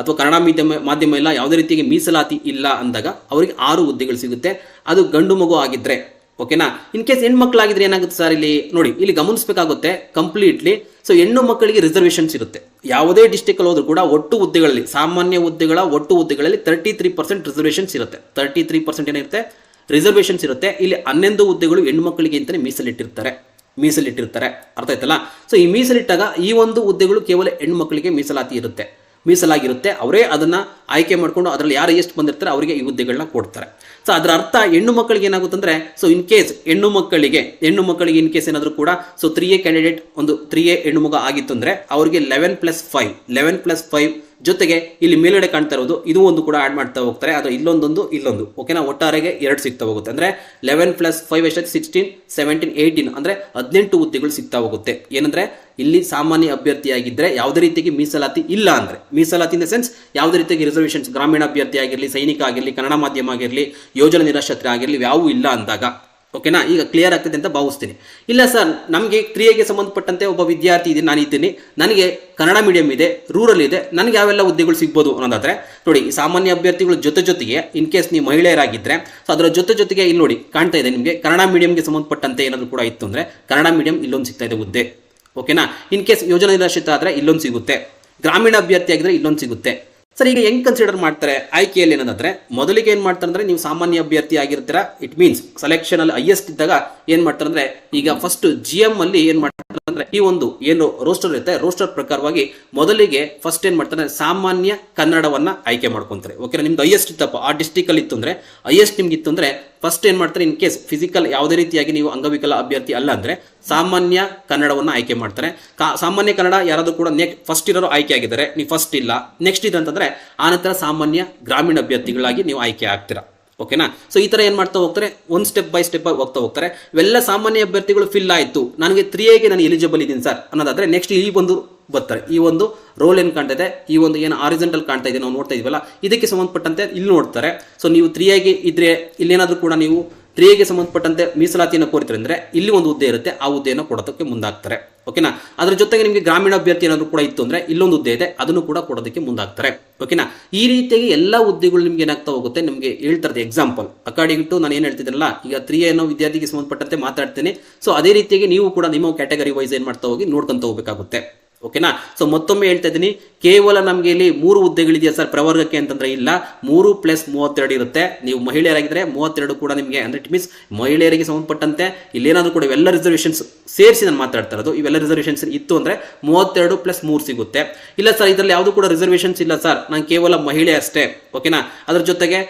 ಅಥವಾ ಕನ್ನಡ ಮಾಧ್ಯಮ ಮಾಧ್ಯಮ ಇಲ್ಲ, ಯಾವುದೇ ರೀತಿಗೆ ಮೀಸಲಾತಿ ಇಲ್ಲ ಅಂದಾಗ ಅವರಿಗೆ ಆರು ಹುದ್ದೆಗಳು ಸಿಗುತ್ತೆ. ಅದು ಗಂಡು ಮಗು ಆಗಿದ್ರೆ ಓಕೆನಾ ಇನ್ ಕೇಸ್ ಹೆಣ್ಮಕ್ಳಾಗಿದ್ರೆ ಏನಾಗುತ್ತೆ ಸರ್ ಇಲ್ಲಿ? ನೋಡಿ, ಇಲ್ಲಿ ಗಮನಿಸಬೇಕಾಗುತ್ತೆ ಕಂಪ್ಲೀಟ್ಲಿ ಸೊ ಹೆಣ್ಣು ಮಕ್ಕಳಿಗೆ ರಿಸರ್ವೇಷನ್ಸ್ ಇರುತ್ತೆ ಯಾವುದೇ ಡಿಸ್ಟಿಕ್ ಅಲ್ಲಿ ಹೋದ್ರೂ ಕೂಡ ಒಟ್ಟು ಹುದ್ದೆಗಳಲ್ಲಿ, ಸಾಮಾನ್ಯ ಹುದ್ದೆಗಳ ಒಟ್ಟು ಹುದ್ದೆಗಳಲ್ಲಿ ತರ್ಟಿ ತ್ರೀ ಪರ್ಸೆಂಟ್ ರಿಸರ್ವೇಷನ್ಸ್ ಇರುತ್ತೆ ತರ್ಟಿ ತ್ರೀ ಪರ್ಸೆಂಟ್ ಏನಿರುತ್ತೆ? ರಿಸರ್ವೇಷನ್ಸ್ ಇರುತ್ತೆ ಇಲ್ಲಿ ಹನ್ನೊಂದು ಹುದ್ದೆಗಳು ಹೆಣ್ಣು ಮಕ್ಕಳಿಗೆ ಅಂತಲೇ ಮೀಸಲಿಟ್ಟಿರ್ತಾರೆ. ಮೀಸಲಿಟ್ಟಿರ್ತಾರೆ. ಅರ್ಥ ಆಯ್ತಲ್ಲ? ಸೊ ಈ ಮೀಸಲಿಟ್ಟಾಗ ಈ ಒಂದು ಹುದ್ದೆಗಳು ಕೇವಲ ಹೆಣ್ಮಕ್ಳಿಗೆ ಮೀಸಲಾತಿ ಇರುತ್ತೆ. ಮೀಸಲಾಗಿರುತ್ತೆ. ಅವರೇ ಅದನ್ನ ಆಯ್ಕೆ ಮಾಡಿಕೊಂಡು ಅದರಲ್ಲಿ ಯಾರು ಎಷ್ಟು ಬಂದಿರ್ತಾರೆ ಅವರಿಗೆ ಈ ಹುದ್ದೆಗಳನ್ನ ಕೊಡ್ತಾರೆ. ಸೊ ಅದರ ಅರ್ಥ ಹೆಣ್ಣು ಮಕ್ಕಳಿಗೆ ಏನಾಗುತ್ತಂದ್ರೆ ಸೊ ಇನ್ ಕೇಸ್ ಹೆಣ್ಣು ಮಕ್ಕಳಿಗೆ ಹೆಣ್ಣು ಮಕ್ಕಳಿಗೆ ಇನ್ ಕೇಸ್ ಏನಾದರೂ ಕೂಡ ಸೊ ತ್ರೀ ಎ ಕ್ಯಾಂಡಿಡೇಟ್ ಒಂದು ತ್ರೀ ಎ ಹೆಣ್ಣು ಮಗ ಆಗಿತ್ತು ಅಂದ್ರೆ, ಅವರಿಗೆ eleven plus five eleven plus five ಜೊತೆಗೆ ಇಲ್ಲಿ ಮೇಲ್ಗಡೆ ಕಾಣ್ತಾ ಇರೋದು, ಇದು ಒಂದು ಕೂಡ ಆಡ್ ಮಾಡ್ತಾ ಹೋಗ್ತಾರೆ. ಅದು ಇಲ್ಲೊಂದೊಂದು, ಇಲ್ಲೊಂದು. ಓಕೆನಾ ಒಟ್ಟಾರೆಗೆ ಎರಡು ಸಿಗ್ತಾ ಹೋಗುತ್ತೆ. ಅಂದ್ರೆ ಲೆವೆನ್ ಪ್ಲಸ್ ಫೈವ್ ಎಷ್ಟೇ ಸಿಕ್ಸ್ಟೀನ್ ಸೆವೆಂಟೀನ್ ಏಯ್ಟೀನ್ ಅಂದ್ರೆ ಹದಿನೆಂಟು ಹುದ್ದೆಗಳು ಸಿಗ್ತಾ ಹೋಗುತ್ತೆ. ಏನಂದ್ರೆ ಇಲ್ಲಿ ಸಾಮಾನ್ಯ ಅಭ್ಯರ್ಥಿಯಾಗಿದ್ದರೆ ಯಾವುದೇ ರೀತಿಯಾಗಿ ಮೀಸಲಾತಿ ಇಲ್ಲ ಅಂದ್ರೆ, ಮೀಸಲಾತಿ ಇನ್ ಸೆನ್ಸ್ ಯಾವುದೇ ರೀತಿಯಾಗಿ ರಿಸರ್ವೇಷನ್ಸ್ ಗ್ರಾಮೀಣ ಅಭ್ಯರ್ಥಿ ಆಗಿರಲಿ, ಸೈನಿಕ ಆಗಿರಲಿ, ಕನ್ನಡ ಮಾಧ್ಯಮ ಆಗಿರಲಿ, ಯೋಜನೆ ನಿರಾಶ್ರಿತರೆ ಆಗಿರಲಿ ಯಾವೂ ಇಲ್ಲ ಅಂದಾಗ ಓಕೆನಾ ಈಗ ಕ್ಲಿಯರ್ ಆಗ್ತದೆ ಅಂತ ಭಾವಿಸ್ತೀನಿ. ಇಲ್ಲ ಸರ್ ನಮಗೆ ಕ್ರಿಯೆಗೆ ಸಂಬಂಧಪಟ್ಟಂತೆ ಒಬ್ಬ ವಿದ್ಯಾರ್ಥಿ ಇದೆ, ನಾನು ಇದ್ದೀನಿ. ನನಗೆ ಕನ್ನಡ ಮೀಡಿಯಂ ಇದೆ ರೂರಲ್ ಇದೆ, ನನಗೆ ಯಾವೆಲ್ಲ ಹುದ್ದೆಗಳು ಸಿಗ್ಬೋದು ಅನ್ನೋದಾದರೆ, ನೋಡಿ ಸಾಮಾನ್ಯ ಅಭ್ಯರ್ಥಿಗಳ ಜೊತೆ ಜೊತೆಗೆ ಇನ್ ಕೇಸ್ ನೀವು ಮಹಿಳೆಯರಾಗಿದ್ದರೆ ಸೊ ಅದರ ಜೊತೆ ಜೊತೆಗೆ ಇಲ್ಲಿ ನೋಡಿ, ಕಾಣ್ತಾ ಇದೆ ನಿಮಗೆ, ಕನ್ನಡ ಮೀಡಿಯಂಗೆ ಸಂಬಂಧಪಟ್ಟಂತೆ ಏನಾದರೂ ಕೂಡ ಇತ್ತು ಅಂದರೆ, ಕನ್ನಡ ಮೀಡಿಯಂ ಇಲ್ಲೊಂದು ಸಿಗ್ತಾ ಇದೆ ಹುದ್ದೆ. ಓಕೆನಾ ಇನ್ ಕೇಸ್ ಯೋಜನೆ ನಿರಾಶ್ರಿತ ಆದರೆ ಇಲ್ಲೊಂದು ಸಿಗುತ್ತೆ. ಗ್ರಾಮೀಣ ಅಭ್ಯರ್ಥಿ ಆಗಿದ್ರೆ ಇಲ್ಲೊಂದು ಸಿಗುತ್ತೆ. ಸರ್, ಈಗ ಹೆಂಗ್ ಕನ್ಸಿಡರ್ ಮಾಡ್ತಾರೆ? ಆಯ್ಕೆಯಲ್ಲಿ ಏನಂದ್ರೆ ಮೊದಲಿಗೆ ಏನ್ ಮಾಡ್ತಾರೆ ಅಂದ್ರೆ ನೀವು ಸಾಮಾನ್ಯ ಅಭ್ಯರ್ಥಿ ಆಗಿರ್ತೀರಾ? ಇಟ್ ಮೀನ್ಸ್ ಸೆಲೆಕ್ಷನ್ ಅಲ್ಲಿ ಹೈಯೆಸ್ಟ್ ಇದ್ದಾಗ ಏನ್ ಮಾಡ್ತಾರೆ ಅಂದ್ರೆ ಈಗ ಫಸ್ಟ್ ಜಿ ಅಲ್ಲಿ ಏನ್ ಮಾಡ್ತಾರೆ ಅಂದ್ರೆ ಈ ಒಂದು ಏನು ರೋಸ್ಟರ್ ಇರುತ್ತೆ ರೋಸ್ಟರ್ ಪ್ರಕಾರವಾಗಿ ಮೊದಲಿಗೆ ಫಸ್ಟ್ ಏನ್ ಮಾಡ್ತಾರೆ, ಸಾಮಾನ್ಯ ಕನ್ನಡವನ್ನ ಆಯ್ಕೆ ಮಾಡ್ಕೊಂತಾರೆ. ಓಕೆ ನಿಮ್ದು ಹೈಯೆಸ್ಟ್ ಇತ್ತಪ್ಪ. ಆ ಡಿಸ್ಟಿಕ್ ಅಲ್ಲಿ ಇತ್ತು ಅಂದ್ರೆ ಹೈಯೆಸ್ಟ್ ನಿಮ್ಗೆ ಇತ್ತು ಅಂದ್ರೆ ಫಸ್ಟ್ ಏನ್ ಮಾಡ್ತಾರೆ ಇನ್ ಕೇಸ್ ಫಿಸಿಕಲ್ ಯಾವುದೇ ರೀತಿಯಾಗಿ ನೀವು ಅಂಗವಿಕಲ ಅಭ್ಯರ್ಥಿ ಅಲ್ಲ ಅಂದ್ರೆ ಸಾಮಾನ್ಯ ಕನ್ನಡವನ್ನ ಆಯ್ಕೆ ಮಾಡ್ತಾರೆ. ಸಾಮಾನ್ಯ ಕನ್ನಡ ಯಾರಾದರೂ ಕೂಡ ನೆಕ್ ಫಸ್ಟ್ ಇರೋರು ಆಯ್ಕೆ ಆಗಿದ್ದಾರೆ. ನೀವು ಫಸ್ಟ್ ಇಲ್ಲ. ನೆಕ್ಸ್ಟ್ ಇದೆ ಅಂತಂದ್ರೆ ಆನಂತರ ಸಾಮಾನ್ಯ ಗ್ರಾಮೀಣ ಅಭ್ಯರ್ಥಿಗಳಾಗಿ ನೀವು ಆಯ್ಕೆ ಆಗ್ತೀರಾ. ಓಕೆನಾ? ಸೊ ಈ ತರ ಏನ್ ಮಾಡ್ತಾ ಹೋಗ್ತಾರೆ? ಒಂದು ಸ್ಟೆಪ್ ಬೈ ಸ್ಟೆಪ್ ಹೋಗ್ತಾ ಹೋಗ್ತಾರೆ. ಇವೆಲ್ಲ ಸಾಮಾನ್ಯ ಅಭ್ಯರ್ಥಿಗಳು ಫಿಲ್ ಆಯ್ತು. ನನಗೆ ತ್ರೀ ಎಗೆ ನಾನು ಎಲಿಜಿಬಲ್ ಇದ್ದೀನಿ ಸರ್ ಅನ್ನೋದಾದ್ರೆ ನೆಕ್ಸ್ಟ್ ಈ ಒಂದು ಬರ್ತಾರೆ. ಈ ಒಂದು ರೋಲ್ ಏನು ಕಾಣ್ತಾ ಇದೆ. ಈ ಒಂದು ಏನು ಆರಿಜೆಂಟಲ್ ಕಾಣ್ತಾ ಇದೆ ನಾವು ನೋಡ್ತಾ ಇದೀವಲ್ಲ, ಇದಕ್ಕೆ ಸಂಬಂಧಪಟ್ಟಂತೆ ಇಲ್ಲಿ ನೋಡ್ತಾರೆ. ಸೊ ನೀವು ತ್ರೀ ಎಗೆ ಇದ್ರೆ ಇಲ್ಲೇನಾದರೂ ಕೂಡ ನೀವು ತ್ರೀ ಎಗೆ ಸಂಬಂಧಪಟ್ಟಂತೆ ಮೀಸಲಾತಿಯನ್ನು ಕೋರಿತಾರೆ ಅಂದರೆ ಇಲ್ಲಿ ಒಂದು ಹುದ್ದೆ ಇರುತ್ತೆ. ಆ ಹುದ್ದೆಯನ್ನು ಕೊಡೋದಕ್ಕೆ ಮುಂದಾಗ್ತಾರೆ. ಓಕೆನಾ ಅದರ ಜೊತೆಗೆ ನಿಮಗೆ ಗ್ರಾಮೀಣ ಅಭ್ಯರ್ಥಿ ಏನಾದರೂ ಕೂಡ ಇತ್ತು ಅಂದರೆ ಇಲ್ಲೊಂದು ಹುದ್ದೆ ಇದೆ. ಅದನ್ನು ಕೂಡ ಕೊಡೋದಕ್ಕೆ ಮುಂದಾಗ್ತಾರೆ. ಓಕೆನಾ ಈ ರೀತಿಯಾಗಿ ಎಲ್ಲ ಹುದ್ದೆಗಳು ನಿಮ್ಗೆ ಏನಾಗ್ತಾ ಹೋಗುತ್ತೆ? ನಿಮಗೆ ಹೇಳ್ತಾರೆ ಎಕ್ಸಾಂಪಲ್ ಅಕಾರ್ಡಿಂಗ್ ಟು ನಾನು ಏನು ಹೇಳ್ತಿದ್ದೀನಲ್ಲ ಈಗ ತ್ರೀ ಅನ್ನೋ ವಿದ್ಯಾರ್ಥಿಗೆ ಸಂಬಂಧಪಟ್ಟಂತೆ ಮಾತಾಡ್ತೀನಿ. ಸೊ ಅದೇ ರೀತಿಯಾಗಿ ನೀವು ಕೂಡ ನಿಮ್ಮ ಕ್ಯಾಟಗರಿ ವೈಸ್ ಏನು ಮಾಡ್ತಾ ಹೋಗಿ ನೋಡ್ಕೊಂತ ಹೋಗಬೇಕಾಗುತ್ತೆ. ಓಕೆನಾ? ಸೊ ಮತ್ತೊಮ್ಮೆ ಹೇಳ್ತಾ ಇದ್ದೀನಿ ಕೇವಲ ನಮಗೆ ಇಲ್ಲಿ ಮೂರು ಹುದ್ದೆಗಳಿದೆಯಾ ಸರ್ ಪ್ರವರ್ಗಕ್ಕೆ ಅಂತಂದ್ರೆ ಇಲ್ಲ. ಮೂರು ಪ್ಲಸ್ ಮೂವತ್ತೆರಡು ಇರುತ್ತೆ. ನೀವು ಮಹಿಳೆಯರಾಗಿದ್ರೆ ಮೂವತ್ತೆರಡು ಕೂಡ ನಿಮಗೆ ಅಂದ್ರೆ ಇಟ್ ಮೀನ್ಸ್ ಮಹಿಳೆಯರಿಗೆ ಸಂಬಂಧಪಟ್ಟಂತೆ ಏನಾದರೂ ಕೂಡ ಇವೆಲ್ಲ ರಿಸರ್ವೇಷನ್ಸ್ ಸೇರಿಸಿ ನಾನು ಮಾತಾಡ್ತಾ ಇರೋದು. ಇವೆಲ್ಲ ರಿಸರ್ವೇಷನ್ಸ್ ಇತ್ತು ಅಂದ್ರೆ ಮೂವತ್ತೆರಡು ಪ್ಲಸ್ ಮೂರು ಸಿಗುತ್ತೆ. ಇಲ್ಲ ಸರ್, ಇದರಲ್ಲಿ ಯಾವುದು ಕೂಡ ರಿಸರ್ವೇಷನ್ಸ್ ಇಲ್ಲ ಸರ್. ನಾನು ಕೇವಲ ಮಹಿಳೆ ಅಷ್ಟೇ. ಓಕೆನಾ ಅದ್ರ ಜೊತೆಗೆ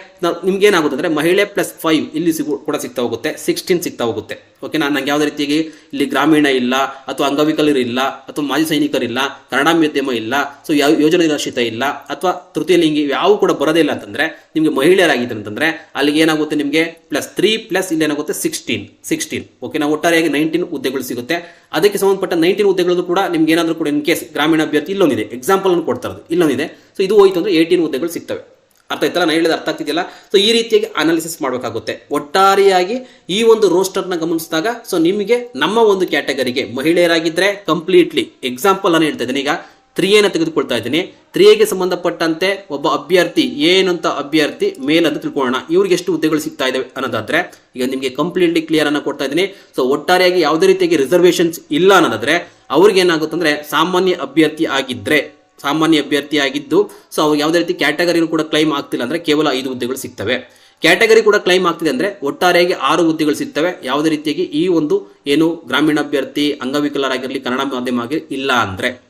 ನಿಮ್ಗೆ ಏನಾಗುತ್ತೆ ಅಂದ್ರೆ ಮಹಿಳೆ ಪ್ಲಸ್ ಫೈವ್ ಇಲ್ಲಿ ಸಿಗು ಕೂಡ ಸಿಗ್ತಾ ಹೋಗುತ್ತೆ. ಸಿಕ್ಸ್ಟೀನ್ ಸಿಗ್ತಾ ಹೋಗುತ್ತೆ. ಓಕೆನಾ ನಂಗೆ ಯಾವುದೇ ರೀತಿಯಾಗಿ ಇಲ್ಲಿ ಗ್ರಾಮೀಣ ಇಲ್ಲ, ಅಥವಾ ಅಂಗವಿಕಲರು ಇಲ್ಲ, ಅಥವಾ ಮಾಜಿ ಸೈನಿಕರಿಲ್ಲ, ಕನ್ನಡ ಮಾಧ್ಯಮ ಇಲ್ಲ. ಸೊ ಯೋಜನೆ ನಿರಾಶ್ರಿತ ಇಲ್ಲ ಅಥವಾ ತೃತೀಯ ಲಿಂಗಿ ಯಾವ ಕೂಡ ಬರೋದೇ ಇಲ್ಲ ಅಂತಂದ್ರೆ ನಿಮಗೆ ಮಹಿಳೆಯರಾಗಿದ್ರು ಅಂತಂದ್ರೆ ಅಲ್ಲಿಗೆ ಏನಾಗುತ್ತೆ ನಿಮಗೆ ಪ್ಲಸ್ ತ್ರೀ ಪ್ಲಸ್ ಇಲ್ಲಿ ಏನಾಗುತ್ತೆ ಸಿಕ್ಸ್ಟೀನ್ ಸಿಕ್ಸ್ಟೀನ್ ನಾವು ಒಟ್ಟಾರೆಯಾಗಿ ನೈನ್ಟೀನ್ ಹುದ್ದೆಗಳು ಸಿಗುತ್ತೆ. ಅದಕ್ಕೆ ಸಂಬಂಧಪಟ್ಟ ನೈನ್ಟೀನ್ ಹುದ್ದೆಗಳು ಕೂಡ ನಿಮ್ಗೆ ಏನಾದರೂ ಕೂಡ ಇನ್ ಕೇಸ್ ಗ್ರಾಮೀಣ ಅಭ್ಯರ್ಥಿ ಇಲ್ಲೊಂದಿದೆ. ಎಕ್ಸಾಂಪಲ್ ಅನ್ನು ಕೊಡ್ತಾ ಇರೋದು ಇಲ್ಲೊಂದಿದೆ. ಸೊ ಇದು ಹೋಯ್ತು ಅಂದ್ರೆ ಏಯ್ಟೀನ್ ಹುದ್ದೆಗಳು ಸಿಗ್ತವೆ. ಅರ್ಥ ಆಯ್ತಲ್ಲ? ನಾನು ಹೇಳಿದ ಅರ್ಥ ಆಗ್ತಿದೆಯಲ್ಲ? ಸೊ ಈ ರೀತಿಯಾಗಿ ಅನಾಲಿಸಿಸ್ ಮಾಡಬೇಕಾಗುತ್ತೆ. ಒಟ್ಟಾರೆಯಾಗಿ ಈ ಒಂದು ರೋಸ್ಟರ್ನ ಗಮನಿಸಿದಾಗ ಸೊ ನಿಮಗೆ ನಮ್ಮ ಒಂದು ಕ್ಯಾಟಗರಿಗೆ ಮಹಿಳೆಯರಾಗಿದ್ದರೆ ಕಂಪ್ಲೀಟ್ಲಿ ಎಕ್ಸಾಂಪಲ್ ಅನ್ನು ಹೇಳ್ತಾ ಇದ್ದೀನಿ. ಈಗ ತ್ರೀ ಎನ ತೆಗೆದುಕೊಳ್ತಾ ಇದ್ದೀನಿ. ತ್ರೀ ಎಗೆ ಸಂಬಂಧಪಟ್ಟಂತೆ ಒಬ್ಬ ಅಭ್ಯರ್ಥಿ ಏನಂತ ಅಭ್ಯರ್ಥಿ ಮೇಲ್ ಅಂತ ತಿಳ್ಕೊಳ್ಳೋಣ. ಇವ್ರಿಗೆ ಎಷ್ಟು ಹುದ್ದೆಗಳು ಸಿಗ್ತಾ ಇದಾವೆ ಅನ್ನೋದಾದ್ರೆ, ಈಗ ನಿಮಗೆ ಕಂಪ್ಲೀಟ್ಲಿ ಕ್ಲಿಯರ್ ಅನ್ನ ಕೊಡ್ತಾ ಇದ್ದೀನಿ. ಸೊ ಒಟ್ಟಾರೆಯಾಗಿ ಯಾವುದೇ ರೀತಿಯಾಗಿ ರಿಸರ್ವೇಷನ್ಸ್ ಇಲ್ಲ ಅನ್ನೋದಾದ್ರೆ, ಅವ್ರಿಗೆ ಏನಾಗುತ್ತೆ ಅಂದ್ರೆ ಸಾಮಾನ್ಯ ಅಭ್ಯರ್ಥಿ ಆಗಿದ್ರೆ, ಸಾಮಾನ್ಯ ಅಭ್ಯರ್ಥಿ ಆಗಿದ್ದು ಸೊ ಅವ್ರಿಗೆ ಯಾವುದೇ ರೀತಿ ಕ್ಯಾಟಗರಿನೂ ಕೂಡ ಕ್ಲೈಮ್ ಆಗ್ತಿಲ್ಲ ಅಂದ್ರೆ ಕೇವಲ ಐದು ಹುದ್ದೆಗಳು ಸಿಗ್ತವೆ. ಕ್ಯಾಟಗರಿ ಕೂಡ ಕ್ಲೈಮ್ ಆಗ್ತಿದೆ ಅಂದ್ರೆ ಒಟ್ಟಾರೆಯಾಗಿ ಆರು ಹುದ್ದೆಗಳು ಸಿಗ್ತವೆ. ಯಾವುದೇ ರೀತಿಯಾಗಿ ಈ ಒಂದು ಏನು ಗ್ರಾಮೀಣ ಅಭ್ಯರ್ಥಿ ಅಂಗವಿಕಲರಾಗಿರಲಿ, ಕನ್ನಡ ಮಾಧ್ಯಮ ಆಗಿರಲಿ, ಇಲ್ಲ ಅಂದ್ರೆ.